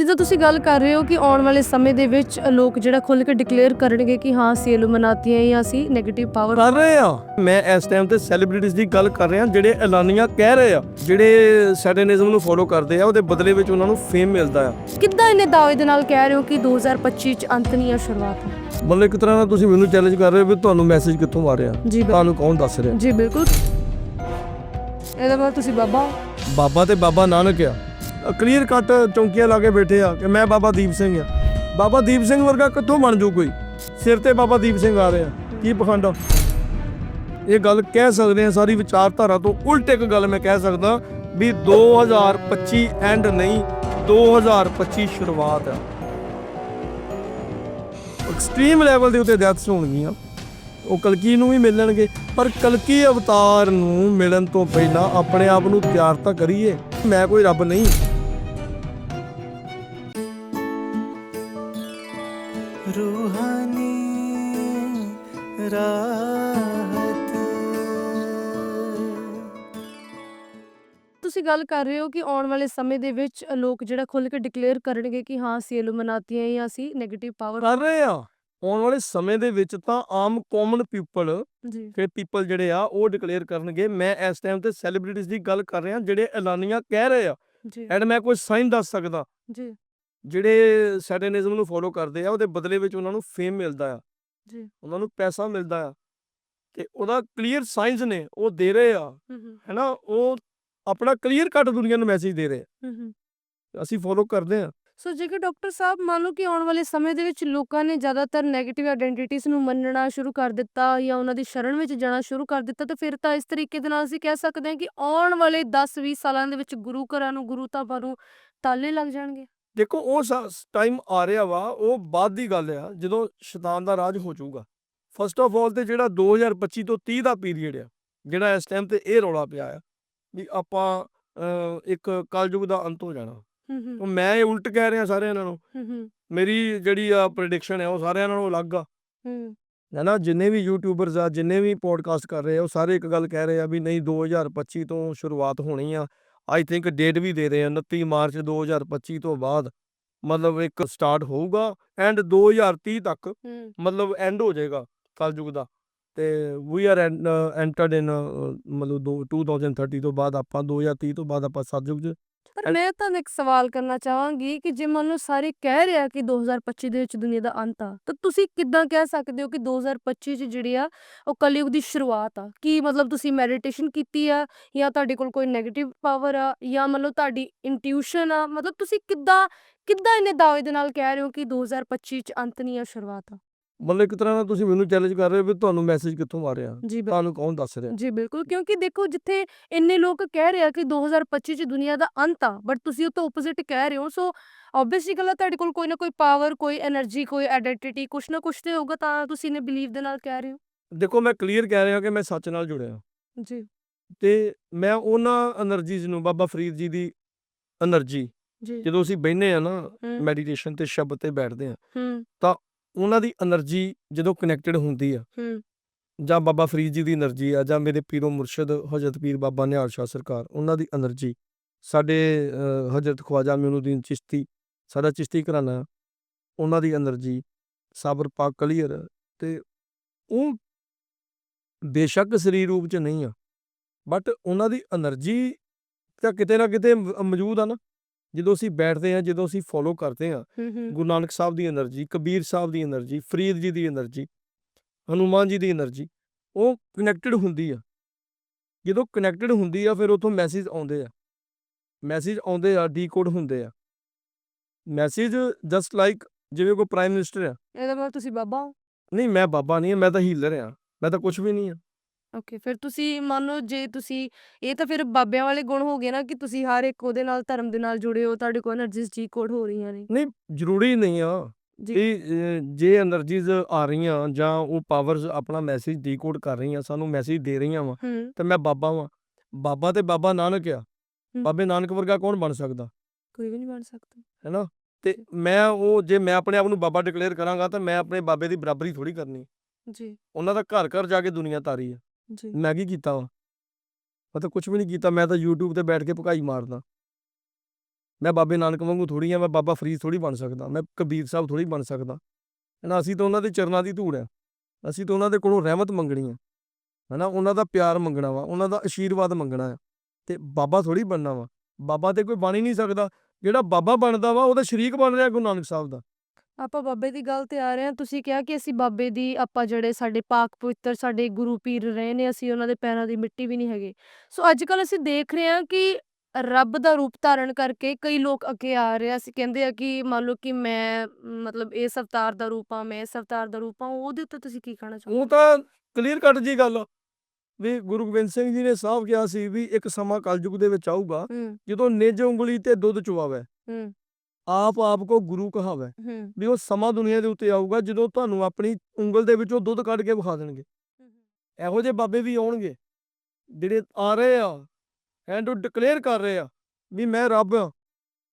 ਜਿੱਦਾਂ ਤੁਸੀਂ ਗੱਲ ਕਰ ਰਹੇ ਹੋ ਕਿ ਆਉਣ ਵਾਲੇ ਸਮੇਂ ਦੇ ਵਿੱਚ ਲੋਕ ਜਿਹੜਾ ਖੁੱਲ੍ਹ ਕੇ ਡਿਕਲੇਅਰ ਕਰਨਗੇ ਕਿ ਹਾਂ ਅਸੀਂ ਇਲੂਮਨਾਤੀ ਹੈ ਜਾਂ ਅਸੀਂ 네ਗੇਟਿਵ ਪਾਵਰ ਕਰ ਰਹੇ ਆ ਮੈਂ ਇਸ ਟਾਈਮ ਤੇ ਸੈਲੀਬ੍ਰਿਟੀਜ਼ ਦੀ ਗੱਲ ਕਰ ਰਿਹਾ ਜਿਹੜੇ ਐਲਾਨੀਆਂ ਕਹਿ ਰਹੇ ਆ ਜਿਹੜੇ ਸੈਟਨਿਜ਼ਮ ਨੂੰ ਫੋਲੋ ਕਰਦੇ ਆ ਉਹਦੇ ਬਦਲੇ ਵਿੱਚ ਉਹਨਾਂ ਨੂੰ ਫੇਮ ਮਿਲਦਾ ਆ। ਕਿੱਦਾਂ ਇਹਨੇ ਦਾਅਵੇ ਦੇ ਨਾਲ ਕਹਿ ਰਹੇ ਹੋ ਕਿ 2025 ਚ ਅੰਤ ਨਹੀਂ ਆ ਸ਼ੁਰੂਆਤ? ਹੈ ਮਤਲਬ ਇੱਕ ਤਰ੍ਹਾਂ ਨਾਲ ਤੁਸੀਂ ਮੈਨੂੰ ਚੈਲੰਜ ਕਰ ਰਹੇ ਹੋ ਵੀ ਤੁਹਾਨੂੰ ਮੈਸੇਜ ਕਿੱਥੋਂ ਆ ਰਿਹਾ? ਜੀ ਤੁਹਾਨੂੰ ਕੌਣ ਦੱਸ ਰਿਹਾ? ਜੀ ਬਿਲਕੁਲ। ਇਹਦਾ ਮਤਲਬ ਤੁਸੀਂ ਬਾਬਾ? ਹੋ। ਬਾਬਾ ਤੇ ਬਾਬਾ ਨਾਨਕ ਆ। ਕਲੀਅਰ ਕੱਟ ਚੌਂਕੀਆਂ ਲਾ ਕੇ ਬੈਠੇ ਆ ਕਿ ਮੈਂ ਬਾਬਾ ਦੀਪ ਸਿੰਘ ਆ। ਬਾਬਾ ਦੀਪ ਸਿੰਘ ਵਰਗਾ ਕਿੱਥੋਂ ਬਣ ਜੂ ਕੋਈ? ਸਿਰ ਤੇ ਬਾਬਾ ਦੀਪ ਸਿੰਘ ਆ ਰਿਹਾ। ਕੀ ਪਖੰਡ ਆ? ਇਹ ਗੱਲ ਕਹਿ ਸਕਦੇ ਆ ਸਾਰੀ ਵਿਚਾਰਧਾਰਾ ਤੋਂ ਉਲਟ ਇੱਕ ਗੱਲ ਮੈਂ ਕਹਿ ਸਕਦਾ ਵੀ 2025 ਐਂਡ ਨਹੀਂ 2025 ਸ਼ੁਰੂਆਤ ਆ। ਐਕਸਟ੍ਰੀਮ ਲੈਵਲ ਦੇ ਉੱਤੇ ਡੈਥਸ ਹੋਣਗੀਆਂ। ਉਹ ਕਲਕੀ ਨੂੰ ਵੀ ਮਿਲਣਗੇ, ਪਰ ਕਲਕੀ ਅਵਤਾਰ ਨੂੰ ਮਿਲਣ ਤੋਂ ਪਹਿਲਾਂ ਆਪਣੇ ਆਪ ਨੂੰ ਤਿਆਰ ਤਾਂ ਕਰੀਏ। ਮੈਂ ਕੋਈ ਰੱਬ ਨਹੀਂ। ਗੱਲ ਕਰ ਰਹੇ ਹੋ ਕਿ ਆਉਣ ਵਾਲੇ ਸਮੇਂ ਦੇ ਵਿੱਚ ਲੋਕ ਜਿਹੜਾ ਖੁੱਲ੍ਹ ਕੇ ਡਿਕਲੇਅਰ ਕਰਨਗੇ ਕਿ ਹਾਂ ਅਸੀਂ ਇਲੂਮਨਾਤੀ ਹੈ ਜਾਂ ਅਸੀਂ 네ਗੇਟਿਵ ਪਾਵਰ ਕਰ ਰਹੇ ਆ ਆਉਣ ਵਾਲੇ ਸਮੇਂ ਦੇ ਵਿੱਚ ਤਾਂ ਆਮ ਕਾਮਨ ਪੀਪਲ ਜੀ। ਫਿਰ ਪੀਪਲ ਜਿਹੜੇ ਆ ਉਹ ਡਿਕਲੇਅਰ ਕਰਨਗੇ। ਮੈਂ ਇਸ ਟਾਈਮ ਤੇ ਸੈਲੀਬ੍ਰਿਟੀਜ਼ ਦੀ ਗੱਲ ਕਰ ਰਿਹਾ ਜਿਹੜੇ ਐਲਾਨੀਆਂ ਕਹਿ ਰਹੇ ਆ। ਜੀ। ਐਂਡ ਮੈਂ ਕੋਈ ਸਾਈਨ ਦੱਸ ਸਕਦਾ। ਜੀ। ਜਿਹੜੇ ਸੈਟਨਿਜ਼ਮ ਨੂੰ ਫੋਲੋ ਕਰਦੇ ਆ ਉਹਦੇ ਬਦਲੇ ਵਿੱਚ ਉਹਨਾਂ ਨੂੰ ਫੇਮ ਮਿਲਦਾ ਆ। ਜੀ। ਉਹਨਾਂ ਨੂੰ ਪੈਸਾ ਮਿਲਦਾ ਆ। ਤੇ ਉਹਦਾ ਕਲੀਅਰ ਸਾਈਨਸ ਨੇ ਉਹ ਦੇ ਰਹੇ ਆ। ਹੈਨਾ ਉਹ ਆਪਣਾ ਕਲੀਅਰ ਕੱਟ ਦੁਨੀਆ ਨੂੰ ਮੈਸੇਜ ਦੇ ਰਹੇ ਆ। ਅਸੀਂ ਫੋਲੋ ਕਰਦੇ ਆ ਸੋ ਜੇਕਰ ਡਾਕਟਰ ਸਾਹਿਬ ਮੰਨ ਲਓ ਕਿ ਆਉਣ ਵਾਲੇ ਸਮੇਂ ਦੇ ਵਿੱਚ ਲੋਕਾਂ ਨੇ ਜ਼ਿਆਦਾਤਰ 네ਗੇਟਿਵ ਆਇਡੈਂਟੀਟੀਜ਼ ਨੂੰ ਮੰਨਣਾ ਸ਼ੁਰੂ ਕਰ ਦਿੱਤਾ ਜਾਂ ਉਹਨਾਂ ਦੀ ਸ਼ਰਨ ਵਿੱਚ ਜਾਣਾ ਸ਼ੁਰੂ ਕਰ ਦਿੱਤਾ ਤਾਂ ਫਿਰ ਤਾਂ ਇਸ ਤਰੀਕੇ ਦੇ ਨਾਲ ਅਸੀਂ ਕਹਿ ਸਕਦੇ ਹਾਂ ਕਿ ਆਉਣ ਵਾਲੇ 10-20 ਸਾਲਾਂ ਦੇ ਵਿੱਚ ਗੁਰੂ ਘਰਾਂ ਨੂੰ ਗੁਰੂ ਧਾਮਾਂ ਨੂੰ ਤਾਲੇ ਲੱਗ ਜਾਣਗੇ। ਦੇਖੋ ਉਹ ਟਾਈਮ ਆ ਰਿਹਾ ਵਾ ਉਹ ਬਾਅਦ ਦੀ ਗੱਲ ਆ ਜਦੋਂ ਸ਼ੈਤਾਨ ਦਾ ਰਾਜ ਹੋ ਜਾਊਗਾ। ਫਸਟ ਆਫ ਆਲ ਤੇ ਜਿਹੜਾ 2025 ਤੋਂ 30 ਦਾ ਪੀਰੀਅਡ ਆ ਜਿਹੜਾ ਇਸ ਟਾਈਮ ਤੇ ਇਹ ਰੌਲਾ ਪਿਆ ਆ ਵੀ ਆਪਾਂ ਅਹ, ਇੱਕ ਕਲਯੁਗ ਦਾ ਅੰਤ ਹੋ ਜਾਣਾ। ਹੂੰ ਹੂੰ। ਮੈਂ ਇਹ ਉਲਟ ਕਹਿ ਰਿਹਾ ਸਾਰਿਆਂ ਨਾਲੋਂ। ਹੂੰ ਹੂੰ। ਮੇਰੀ ਜਿਹੜੀ ਆ ਪ੍ਰੈਡਿਕਸ਼ਨ ਹੈ ਉਹ ਸਾਰਿਆਂ ਨਾਲੋਂ ਅਲੱਗ ਆ। ਹੂੰ। ਹੈ ਨਾ? ਜਿੰਨੇ ਵੀ ਯੂਟਿਊਬਰਸ ਆ ਜਿੰਨੇ ਵੀ ਪੋਡਕਾਸਟ ਕਰ ਰਹੇ ਆ ਉਹ ਸਾਰੇ ਇੱਕ ਗੱਲ ਕਹਿ ਰਹੇ ਆ ਵੀ ਨਹੀਂ 2025 ਤੋਂ ਸ਼ੁਰੂਆਤ ਹੋਣੀ ਆ। ਆਈ ਥਿੰਕ ਡੇਟ ਵੀ ਦੇ ਰਹੇ ਆ 29 ਮਾਰਚ 2025 ਤੋਂ ਬਾਅਦ। ਮਤਲਬ ਇੱਕ ਸਟਾਰਟ ਹੋਊਗਾ ਐਂਡ 2030 ਤੱਕ ਹੂੰ। ਮਤਲਬ ਐਂਡ ਹੋ ਜਾਏਗਾ ਕਲਯੁਗ ਦਾ। ਤੇ ਵੀ ਆਰ ਐਂਟਰਡ ਇਨ ਮਤਲਬ ਦੋ- 2030 ਤੋਂ ਬਾਅਦ ਆਪਾਂ 2030 ਤੋਂ ਬਾਅਦ ਆਪਾਂ ਸਤਯੁਗ 'ਚ ਪਰ ਮੈਂ ਤੁਹਾਨੂੰ ਇੱਕ ਸਵਾਲ ਕਰਨਾ ਚਾਹਾਂਗੀ ਕਿ ਜੇ ਮੰਨ ਲਓ ਸਾਰੇ ਕਹਿ ਰਿਹਾ ਕਿ 2025 ਦੇ ਵਿੱਚ ਦੁਨੀਆ ਦਾ ਅੰਤ ਆ ਤਾਂ ਤੁਸੀਂ ਕਿੱਦਾਂ ਕਹਿ ਸਕਦੇ ਹੋ ਕਿ 2025 ਚ ਜਿਹੜੀ ਆ ਉਹ ਕਲਯੁਗ ਦੀ ਸ਼ੁਰੂਆਤ ਆ? ਕੀ ਮਤਲਬ ਤੁਸੀਂ ਮੈਡੀਟੇਸ਼ਨ ਕੀਤੀ ਆ ਜਾਂ ਤੁਹਾਡੇ ਕੋਲ ਕੋਈ 네ਗੇਟਿਵ ਪਾਵਰ ਆ ਜਾਂ ਮਤਲਬ ਤੁਹਾਡੀ ਇੰਟਿਊਸ਼ਨ ਆ? ਮਤਲਬ ਤੁਸੀਂ ਕਿੱਦਾਂ ਕਿੱਦਾਂ ਇਹਨੇ ਦਾਅਵੇ ਦੇ ਨਾਲ ਕਹਿ ਰਹੇ ਹੋ ਕਿ 2025 ਚ ਅੰਤ ਨਹੀਂ ਆ ਸ਼ੁਰੂਆਤ ਆ? ਮਤਲਬ ਇੱਕ ਤਰ੍ਹਾਂ ਨਾਲ ਤੁਸੀਂ ਮੈਨੂੰ ਚੈਲੰਜ ਕਰ ਰਹੇ ਹੋ ਵੀ ਤੁਹਾਨੂੰ ਮੈਸੇਜ ਕਿੱਥੋਂ ਆ ਰਿਹਾ? ਤੁਹਾਨੂੰ ਕੌਣ ਦੱਸ ਰਿਹਾ? ਜੀ ਬਿਲਕੁਲ ਕਿਉਂਕਿ ਦੇਖੋ ਜਿੱਥੇ ਇੰਨੇ ਲੋਕ ਕਹਿ ਰਹੇ ਆ ਕਿ 2025 ਚ ਦੁਨੀਆ ਦਾ ਅੰਤ ਆ ਬਟ ਤੁਸੀਂ ਉਹ ਤੋਂ ਆਪੋਜ਼ਿਟ ਕਹਿ ਰਹੇ ਹੋ ਸੋ ਆਬਵੀਅਸਲੀ ਗੱਲ ਆ ਤੁਹਾਡੇ ਕੋਲ ਕੋਈ ਨਾ ਕੋਈ ਪਾਵਰ ਕੋਈ એનર્ਜੀ ਕੋਈ ਆਇਡੈਂਟੀਟੀ ਕੁਛ ਨਾ ਕੁਛ ਤੇ ਹੋਊਗਾ ਤਾਂ ਤੁਸੀਂ ਨੇ ਬਿਲੀਵ ਦੇ ਨਾਲ ਕਹਿ ਰਹੇ ਹੋ। ਦੇਖੋ ਮੈਂ ਕਲੀਅਰ ਕਹਿ ਰਿਹਾ ਕਿ ਮੈਂ ਸੱਚ ਨਾਲ ਜੁੜਿਆ ਜੀ। ਤੇ ਮੈਂ ਉਹਨਾਂ એનર્ਜੀਜ਼ ਨੂੰ ਬਾਬਾ ਫਰੀਦ ਜੀ ਦੀ એનર્ਜੀ ਜਦੋਂ ਅਸੀਂ ਬੈਠਨੇ ਆ ਨਾ ਮੈਡੀਟੇਸ਼ਨ ਤੇ ਸ਼ਬਦ ਤੇ ਬੈਠਦੇ ਆ ਤਾਂ ਉਹਨਾਂ ਦੀ એનર્ਜੀ ਜਦੋਂ ਕਨੈਕਟਡ ਹੁੰਦੀ ਆ। ਹੂੰ। ਜਾਂ ਬਾਬਾ ਫਰੀਦ ਜੀ ਦੀ એનર્ਜੀ ਆ ਜਾਂ ਮੇਰੇ ਪੀਰੋ ਮੁਰਸ਼ਿਦ ਹਜ਼ਰਤ ਪੀਰ ਬਾਬਾ ਨਿਹਾਲ ਸ਼ਾਹ ਸਰਕਾਰ ਉਹਨਾਂ ਦੀ એનર્ਜੀ ਸਾਡੇ ਹਜ਼ਰਤ ਖਵਾਜਾ ਮੀਨੁਦੀਨ ਚਿਸ਼ਤੀ ਸਾਡਾ ਚਿਸ਼ਤੀ ਘਰਾਣਾ ਉਹਨਾਂ ਦੀ એનર્ਜੀ ਸਾਬਰ ਪਾਕ ਕਲੀਅਰ ਤੇ ਉਹ ਬੇਸ਼ੱਕ ਸਰੀਰ ਰੂਪ ਚ ਨਹੀਂ ਆ। ਬਟ ਉਹਨਾਂ ਦੀ એનર્ਜੀ ਤਾਂ ਕਿਤੇ ਨਾ ਕਿਤੇ ਮੌਜੂਦ ਆ ਨਾ। ਜਦੋਂ ਅਸੀਂ ਬੈਠਦੇ ਹਾਂ ਜਦੋਂ ਅਸੀਂ ਫੋਲੋ ਕਰਦੇ ਹਾਂ ਗੁਰੂ ਨਾਨਕ ਸਾਹਿਬ ਦੀ એનર્ਜੀ ਕਬੀਰ ਸਾਹਿਬ ਦੀ એનર્ਜੀ ਫਰੀਦ ਜੀ ਦੀ એનર્ਜੀ ਹਨੂਮਾਨ ਜੀ ਦੀ એનર્ਜੀ ਉਹ ਕਨੈਕਟਡ ਹੁੰਦੀ ਆ। ਜਦੋਂ ਕਨੈਕਟਡ ਹੁੰਦੀ ਆ ਫਿਰ ਉਥੋਂ ਮੈਸੇਜ ਆਉਂਦੇ ਆ। ਮੈਸੇਜ ਆਉਂਦੇ ਆ ਡੀਕੋਡ ਹੁੰਦੇ ਆ। ਮੈਸੇਜ ਜਸਟ ਲਾਈਕ ਜਿਵੇਂ ਕੋਈ ਪ੍ਰਾਈਮ ਮਿਨਿਸਟਰ ਆ। ਇਹਦਾ ਮਤਲਬ ਤੁਸੀਂ ਬਾਬਾ ਹੋ? ਨਹੀਂ ਮੈਂ ਬਾਬਾ ਨਹੀਂ ਮੈਂ ਤਾਂ ਹੀਲਰ ਆ। ਮੈਂ ਤਾਂ ਕੁਝ ਵੀ ਨਹੀਂ ਆ। ਓਕੇ ਫਿਰ ਤੁਸੀਂ ਮੰਨ ਲਓ ਜੇ ਤੁਸੀਂ ਇਹ ਤਾਂ ਫਿਰ ਬਾਬਿਆਂ ਵਾਲੇ ਗੁਣ ਹੋ ਗਏ ਨਾ ਕਿ ਤੁਸੀਂ ਹਰ ਇੱਕ ਉਹਦੇ ਨਾਲ ਧਰਮ ਦੇ ਨਾਲ ਜੁੜੇ ਹੋ ਤੁਹਾਡੇ ਕੋਲ એનર્ਜੀਜ਼ ਜੀ ਕੋਡ ਹੋ ਰਹੀਆਂ ਨੇ। ਨਹੀਂ ਜ਼ਰੂਰੀ ਨਹੀਂ ਆ ਜੀ। ਜੇ એનર્ਜੀਜ਼ ਆ ਰਹੀਆਂ ਜਾਂ ਉਹ ਪਾਵਰਸ ਆਪਣਾ ਮੈਸੇਜ ਡੀਕੋਡ ਕਰ ਰਹੀਆਂ ਸਾਨੂੰ ਮੈਸੇਜ ਦੇ ਰਹੀਆਂ ਵਾ ਤੇ ਮੈਂ ਬਾਬਾ ਵਾਂ। ਬਾਬਾ ਤੇ ਬਾਬਾ ਨਾਨਕ ਆ। ਬਾਬੇ ਨਾਨਕ ਵਰਗਾ ਕੌਣ ਬਣ ਸਕਦਾ? ਕੋਈ ਵੀ ਨਹੀਂ ਬਣ ਸਕਦਾ। ਹੈਨਾ? ਤੇ ਮੈਂ ਉਹ ਜੇ ਮੈਂ ਆਪਣੇ ਆਪ ਨੂੰ ਬਾਬਾ ਡਿਕਲੇਅਰ ਕਰਾਂਗਾ ਤਾਂ ਮੈਂ ਆਪਣੇ ਬਾਬੇ ਦੀ ਬਰਾਬਰੀ ਥੋੜੀ ਕਰਨੀ। ਜੀ। ਉਹਨਾਂ ਦਾ ਘਰ ਘਰ ਜਾ ਕੇ ਦੁਨੀਆ ਤਾਰੀ ਆ। ਜੀ। ਮੈਂ ਕੀ ਕੀਤਾ ਵਾ? ਮੈਂ ਤਾਂ ਕੁਝ ਵੀ ਨਹੀਂ ਕੀਤਾ, ਮੈਂ ਤਾਂ YouTube ਤੇ ਬੈਠ ਕੇ ਭਕਾਈ ਮਾਰਦਾ। ਮੈਂ ਬਾਬੇ ਨਾਨਕ ਵਾਂਗੂ ਥੋੜੀ ਆ ਮੈਂ ਬਾਬਾ ਫਰੀਦ ਥੋੜੀ ਬਣ ਸਕਦਾ, ਮੈਂ ਕਬੀਰ ਸਾਹਿਬ ਥੋੜੀ ਬਣ ਸਕਦਾ। ਹਨਾ, ਅਸੀਂ ਤਾਂ ਉਹਨਾਂ ਦੇ ਚਰਨਾਂ ਦੀ ਧੂੜ ਆ ਅਸੀਂ ਤਾਂ ਉਹਨਾਂ ਦੇ ਕੋਲੋਂ ਰਹਿਮਤ ਮੰਗਣੀ ਆ ਹਨਾ, ਉਹਨਾਂ ਦਾ ਪਿਆਰ ਮੰਗਣਾ ਵਾ, ਉਹਨਾਂ ਦਾ ਆਸ਼ੀਰਵਾਦ ਮੰਗਣਾ ਆ ਤੇ ਬਾਬਾ ਥੋੜੀ ਬਣਨਾ ਵਾ। ਬਾਬਾ ਤੇ ਕੋਈ ਬਣ ਹੀ ਨਹੀਂ ਸਕਦਾ। ਜਿਹੜਾ ਬਾਬਾ ਬਣਦਾ ਵਾ, ਉਹਦਾ ਸ਼ਰੀਕ ਬਣ ਰਿਹਾ ਗੁਰੂ ਨਾਨਕ ਸਾਹਿਬ ਦਾ। ਆਪਾਂ ਬਾਬੇ ਦੀ ਗੱਲ ਤੇ ਆ ਰਹੇ ਹਾਂ। ਤੁਸੀਂ ਕਿਹਾ ਕਿ ਅਸੀਂ ਬਾਬੇ ਦੀ ਆਪਾਂ ਜਿਹੜੇ ਸਾਡੇ ਪਾਕ ਪਵਿੱਤਰ ਸਾਡੇ ਗੁਰੂ ਪੀਰ ਰਹੇ ਨੇ ਅਸੀਂ ਉਹਨਾਂ ਦੇ ਪੈਰਾਂ ਦੀ ਮਿੱਟੀ ਵੀ ਨਹੀਂ ਹੈਗੇ। ਸੋ ਅੱਜ ਕੱਲ ਅਸੀਂ ਦੇਖ ਰਹੇ ਹਾਂ ਕਿ ਰੱਬ ਦਾ ਰੂਪ ਧਾਰਨ ਕਰਕੇ ਕਈ ਲੋਕ ਅੱਗੇ ਆ ਰਹੇ ਆ। ਅਸੀਂ ਕਹਿੰਦੇ ਆ ਕਿ ਮੰਨ ਲਓ ਕਿ ਮੈਂ ਮਤਲਬ ਇਸ ਅਵਤਾਰ ਦਾ ਰੂਪ ਆ ਮੈਂ ਇਸ ਅਵਤਾਰ ਦਾ ਰੂਪ ਆ ਉਹਦੇ ਉੱਤੇ ਤੁਸੀਂ ਕੀ ਕਹਿਣਾ ਚਾਹੋਗੇ? ਉਹ ਤਾਂ ਕਲੀਅਰ ਕੱਟ ਜੀ ਗੱਲ ਵੀ ਗੁਰੂ ਗੋਬਿੰਦ ਸਿੰਘ ਜੀ ਨੇ ਸਾਫ਼ ਕਿਹਾ ਸੀ ਵੀ ਇੱਕ ਸਮਾਂ ਕਲਯੁਗ ਦੇ ਵਿੱਚ ਆਊਗਾ ਜਦੋਂ ਨਿਜ ਉਂਗਲੀ ਤੇ ਦੁੱਧ ਚੁਆਵੇ। ਹੂੰ। ਆਪ ਆਪ ਕੋ ਗੁਰੂ ਕਹਾਵੇ। ਹੂੰ। ਵੀ ਉਹ ਸਮਾਂ ਦੁਨੀਆ ਦੇ ਉੱਤੇ ਆਊਗਾ ਜਦੋਂ ਤੁਹਾਨੂੰ ਆਪਣੀ ਉਂਗਲ ਦੇ ਵਿੱਚੋਂ ਦੁੱਧ ਕੱਢ ਕੇ ਵਿਖਾ ਦੇਣਗੇ। ਇਹੋ ਜਿਹੇ ਬਾਬੇ ਵੀ ਆਉਣਗੇ ਜਿਹੜੇ ਆ ਰਹੇ ਆ ਐਂਡ ਉਹ ਡਿਕਲੇਅਰ ਕਰ ਰਹੇ ਆ ਵੀ ਮੈਂ ਰੱਬ ਆ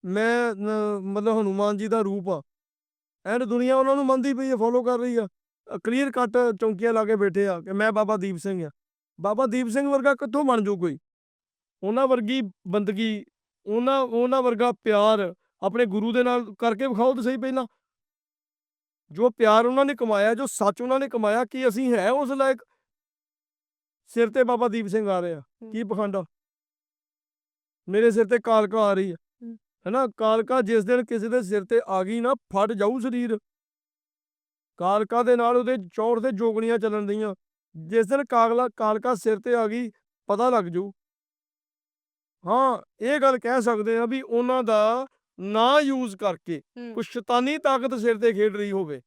ਮੈਂ ਮਤਲਬ ਹਨੂਮਾਨ ਜੀ ਦਾ ਰੂਪ ਆ। ਐਂਡ ਦੁਨੀਆ ਉਹਨਾਂ ਨੂੰ ਮੰਨਦੀ ਪਈ ਹੈ ਫੋਲੋ ਕਰ ਰਹੀ ਆ ਕਲੀਅਰ ਕੱਟ ਚੌਂਕੀਆਂ ਲਾ ਕੇ ਬੈਠੇ ਆ ਕਿ ਮੈਂ ਬਾਬਾ ਦੀਪ ਸਿੰਘ ਆ। ਬਾਬਾ ਦੀਪ ਸਿੰਘ ਵਰਗਾ ਕਿੱਥੋਂ ਬਣ ਜੂ ਕੋਈ? ਉਹਨਾਂ ਵਰਗੀ ਬੰਦਗੀ ਉਹਨਾਂ ਉਹਨਾਂ ਵਰਗਾ ਪਿਆਰ ਆਪਣੇ ਗੁਰੂ ਦੇ ਨਾਲ ਕਰਕੇ ਵਿਖਾਓ ਤਾਂ ਸਹੀ ਪਹਿਲਾਂ। ਜੋ ਪਿਆਰ ਉਹਨਾਂ ਨੇ ਕਮਾਇਆ ਜੋ ਸੱਚ ਉਹਨਾਂ ਨੇ ਕਮਾਇਆ ਕੀ ਅਸੀਂ ਹੈ ਉਸ ਲਾਇਕ? ਸਿਰ ਤੇ ਬਾਬਾ ਦੀਪ ਸਿੰਘ ਆ ਰਹੇ ਆ। ਕੀ ਪਖੰਡਾ ਮੇਰੇ ਸਿਰ ਤੇ ਕਾਲਕਾ ਆ ਰਹੀ ਹੈ। ਹੈਨਾ? ਕਾਲਕਾ ਜਿਸ ਦਿਨ ਕਿਸੇ ਦੇ ਸਿਰ ਤੇ ਆ ਗਈ ਨਾ ਫਟ ਜਾਊ ਸਰੀਰ। ਕਾਲਕਾ ਦੇ ਨਾਲ ਉਹਦੇ ਚੌੜ ਤੇ ਜੋਗਣੀਆਂ ਚੱਲਣ ਦੀਆਂ ਜਿਸ ਦਿਨ ਕਾਗਲਾ ਕਾਲਕਾ ਸਿਰ ਤੇ ਆ ਗਈ ਪਤਾ ਲੱਗ ਜੂ ਹਾਂ ਇਹ ਗੱਲ ਕਹਿ ਸਕਦੇ ਆ ਵੀ ਉਹਨਾਂ ਦਾ ਨਾ ਯੂਜ਼ ਕਰਕੇ ਕੋਈ ਸ਼ੈਤਾਨੀ ਤਾਕਤ ਸਿਰ ਤੇ ਖੇਡ ਰਹੀ ਹੋਵੇ।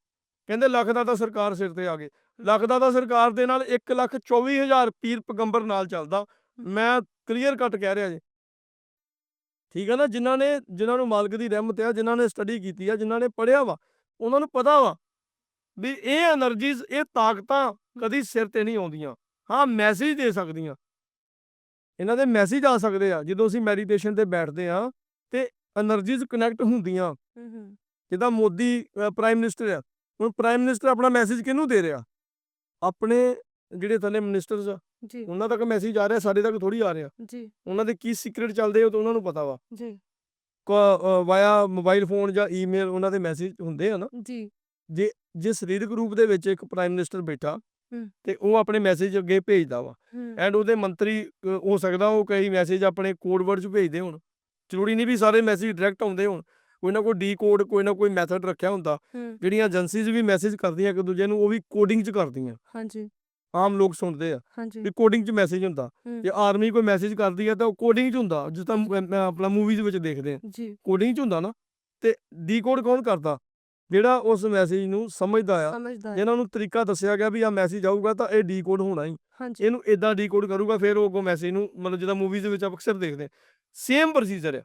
ਕਹਿੰਦੇ ਲੱਖ ਦਾ ਤਾਂ ਸਰਕਾਰ ਸਿਰ ਤੇ ਆ ਗਏ। ਲੱਖ ਦਾ ਤਾਂ ਸਰਕਾਰ ਦੇ ਨਾਲ 1 ਲੱਖ 24000 ਪੀਰ ਪਗੰਬਰ ਨਾਲ ਚੱਲਦਾ। ਮੈਂ ਕਲੀਅਰ ਕੱਟ ਕਹਿ ਰਿਹਾ ਜੀ। ਠੀਕ ਹੈ ਨਾ? ਜਿਨ੍ਹਾਂ ਨੇ ਜਿਨ੍ਹਾਂ ਨੂੰ ਮਾਲਕ ਦੀ ਰਹਿਮਤ ਆ ਜਿਨ੍ਹਾਂ ਨੇ ਸਟੱਡੀ ਕੀਤੀ ਆ ਜਿਨ੍ਹਾਂ ਨੇ ਪੜ੍ਹਿਆ ਵਾ ਉਹਨਾਂ ਨੂੰ ਪਤਾ ਵਾ ਵੀ ਇਹ એનર્ਜੀਜ਼ ਇਹ ਤਾਕਤਾਂ ਕਦੀ ਸਿਰ ਤੇ ਨਹੀਂ ਆਉਂਦੀਆਂ। ਹਾਂ ਮੈਸੇਜ ਦੇ ਸਕਦੀਆਂ। ਇਹਨਾਂ ਦੇ ਮੈਸੇਜ ਆ ਸਕਦੇ ਆ। ਜਦੋਂ ਅਸੀਂ ਮੈਡੀਟੇਸ਼ਨ ਤੇ ਬੈਠਦੇ ਆ ਤੇ એનર્જીਜ਼ ਕਨੈਕਟ ਹੁੰਦੀਆਂ। ਹੂੰ ਜਿੱਦਾਂ ਮੋਦੀ ਪ੍ਰਾਈਮ ਮਿਨਿਸਟਰ ਆ। ਹੁਣ ਪ੍ਰਾਈਮ ਮਿਨਿਸਟਰ ਆਪਣਾ ਮੈਸੇਜ ਕਿਹਨੂੰ ਦੇ ਰਿਹਾ? ਆਪਣੇ ਜਿਹੜੇ ਥੱਲੇ ਮਿਨਿਸਟਰਸ ਆ ਉਹਨਾਂ ਤੱਕ ਮੈਸੇਜ ਆ ਰਿਹਾ ਸਾਡੇ ਤੱਕ ਥੋੜੀ ਆ ਰਿਹਾ। ਜੀ। ਉਹਨਾਂ ਦੇ ਕੀ ਸੀਕ੍ਰੀਟ ਚੱਲਦੇ ਉਹ ਤਾਂ ਉਹਨਾਂ ਨੂੰ ਪਤਾ ਵਾ। ਜੀ। ਵਾਇਆ ਮੋਬਾਈਲ ਫੋਨ ਜਾਂ ਈਮੇਲ ਉਹਨਾਂ ਦੇ ਮੈਸੇਜ ਹੁੰਦੇ ਆ ਨਾ। ਜੀ। ਜੇ ਜੇ ਸਰੀਰਕ ਰੂਪ ਦੇ ਵਿੱਚ ਇੱਕ ਪ੍ਰਾਈਮ ਮਿਨਿਸਟਰ ਬੈਠਾ ਤੇ ਉਹ ਆਪਣੇ ਮੈਸੇਜ ਅੱਗੇ ਭੇਜਦਾ ਵਾ। ਐਂਡ ਉਹਦੇ ਮੰਤਰੀ ਹੋ ਸਕਦਾ ਉਹ ਕਈ ਮੈਸੇਜ ਆਪਣੇ ਕੋਡਵਰਡ ਚ ਭੇਜਦੇ ਹੋਣ। ਜ਼ਰੂਰੀ ਨਹੀਂ ਵੀ ਸਾਰੇ ਮੈਸੇਜ ਡਾਇਰੈਕਟ ਆਉਂਦੇ ਹੋਣ ਕੋਈ ਨਾ ਕੋਈ ਡੀ ਕੋਡ ਕੋਈ ਨਾ ਕੋਈ ਮੈਥਡ ਰੱਖਿਆ ਹੁੰਦਾ। ਜਿਹੜੀਆਂ ਏਜੰਸੀਜ਼ ਵੀ ਮੈਸੇਜ ਕਰਦੀਆਂ ਇੱਕ ਦੂਜੇ ਨੂੰ ਉਹ ਵੀ ਕੋਡਿੰਗ ਚ ਕਰਦੀਆਂ। ਹਾਂਜੀ। ਆਮ ਲੋਕ ਸੁਣਦੇ ਆ ਵੀ ਕੋਡਿੰਗ ਚ ਮੈਸੇਜ ਹੁੰਦਾ। ਜੇ ਆਰਮੀ ਕੋਈ ਮੈਸੇਜ ਕਰਦੀ ਆ ਤਾਂ ਉਹ ਕੋਡਿੰਗ ਚ ਹੁੰਦਾ ਜਿਸ ਤਰ੍ਹਾਂ ਆਪਣਾ ਮੂਵੀਜ਼ ਵਿੱਚ ਦੇਖਦੇ ਆ। ਕੋਡਿੰਗ ਚ ਹੁੰਦਾ ਨਾ ਤੇ ਡੀਕੋਡ ਕੌਣ ਕਰਦਾ? ਜਿਹੜਾ ਉਸ ਮੈਸੇਜ ਨੂੰ ਸਮਝਦਾ ਆ ਜਿਹਨਾਂ ਨੂੰ ਤਰੀਕਾ ਦੱਸਿਆ ਗਿਆ ਵੀ ਆ ਮੈਸੇਜ ਆਊਗਾ ਤਾਂ ਇਹ ਡੀਕੋਡ ਹੋਣਾ ਹੀ। ਇਹਨੂੰ ਇਦਾਂ ਡੀਕੋਡ ਕਰੂਗਾ ਫਿਰ ਉਹ ਅੱਗੋਂ ਮੈਸੇਜ ਨੂੰ ਮਤਲਬ ਜਿੱਦਾਂ ਮੂਵੀਜ਼ ਵਿੱਚ ਆਪਾਂ ਅਕਸਰ ਦੇਖਦੇ ਸੇਮ ਪ੍ਰੋਸੀਜਰ ਆ।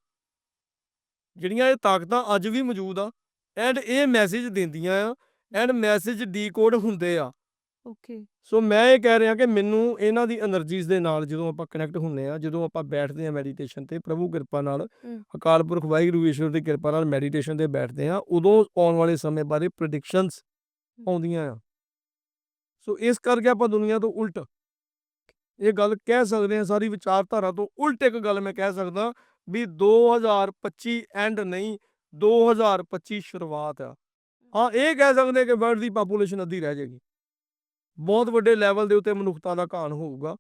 ਜਿਹੜੀਆਂ ਇਹ ਤਾਕਤਾਂ ਅੱਜ ਵੀ ਮੌਜੂਦ ਆ ਐਂਡ ਇਹ ਮੈਸੇਜ ਦਿੰਦੀਆਂ ਆ ਐਂਡ ਮੈਸੇਜ ਡੀਕੋਡ ਹੁੰਦੇ ਆ। ਓਕੇ ਸੋ ਮੈਂ ਇਹ ਕਹਿ ਰਿਹਾ ਕਿ ਮੈਨੂੰ ਇਹਨਾਂ ਦੀ એનર્ਜੀਜ਼ ਦੇ ਨਾਲ ਜਦੋਂ ਆਪਾਂ ਕਨੈਕਟ ਹੁੰਨੇ ਆ ਜਦੋਂ ਆਪਾਂ ਬੈਠਦੇ ਆ ਮੈਡੀਟੇਸ਼ਨ ਤੇ ਪ੍ਰਭੂ ਕਿਰਪਾ ਨਾਲ ਅਕਾਲ ਪੁਰਖ ਵਾਹਿਗੁਰੂ ਈਸ਼ਵਰ ਦੀ ਕਿਰਪਾ ਨਾਲ ਮੈਡੀਟੇਸ਼ਨ ਤੇ ਬੈਠਦੇ ਆ ਉਦੋਂ ਆਉਣ ਵਾਲੇ ਸਮੇਂ ਬਾਰੇ ਪ੍ਰੈਡਿਕਸ਼ਨਸ ਆਉਂਦੀਆਂ ਆ। ਸੋ ਇਸ ਕਰਕੇ ਆਪਾਂ ਦੁਨੀਆ ਤੋਂ ਉਲਟ ਇਹ ਗੱਲ ਕਹਿ ਸਕਦੇ ਆ ਸਾਰੀ ਵਿਚਾਰਧਾਰਾ ਤੋਂ ਉਲਟ ਇੱਕ ਗੱਲ ਮੈਂ ਕਹਿ ਸਕਦਾ ਵੀ 2025 ਐਂਡ ਨਹੀਂ 2025 ਸ਼ੁਰੂਆਤ ਆ। ਹਾਂ। ਇਹ ਕਹਿ ਸਕਦੇ ਕਿ ਵਰਲਡ ਦੀ ਪਾਪੂਲੇਸ਼ਨ ਅੱਧੀ ਰਹਿ ਜਾਏਗੀ। ਬਹੁਤ ਵੱਡੇ ਲੈਵਲ ਦੇ ਉੱਤੇ ਮਨੁੱਖਤਾ ਦਾ ਘਾਣ ਹੋਊਗਾ।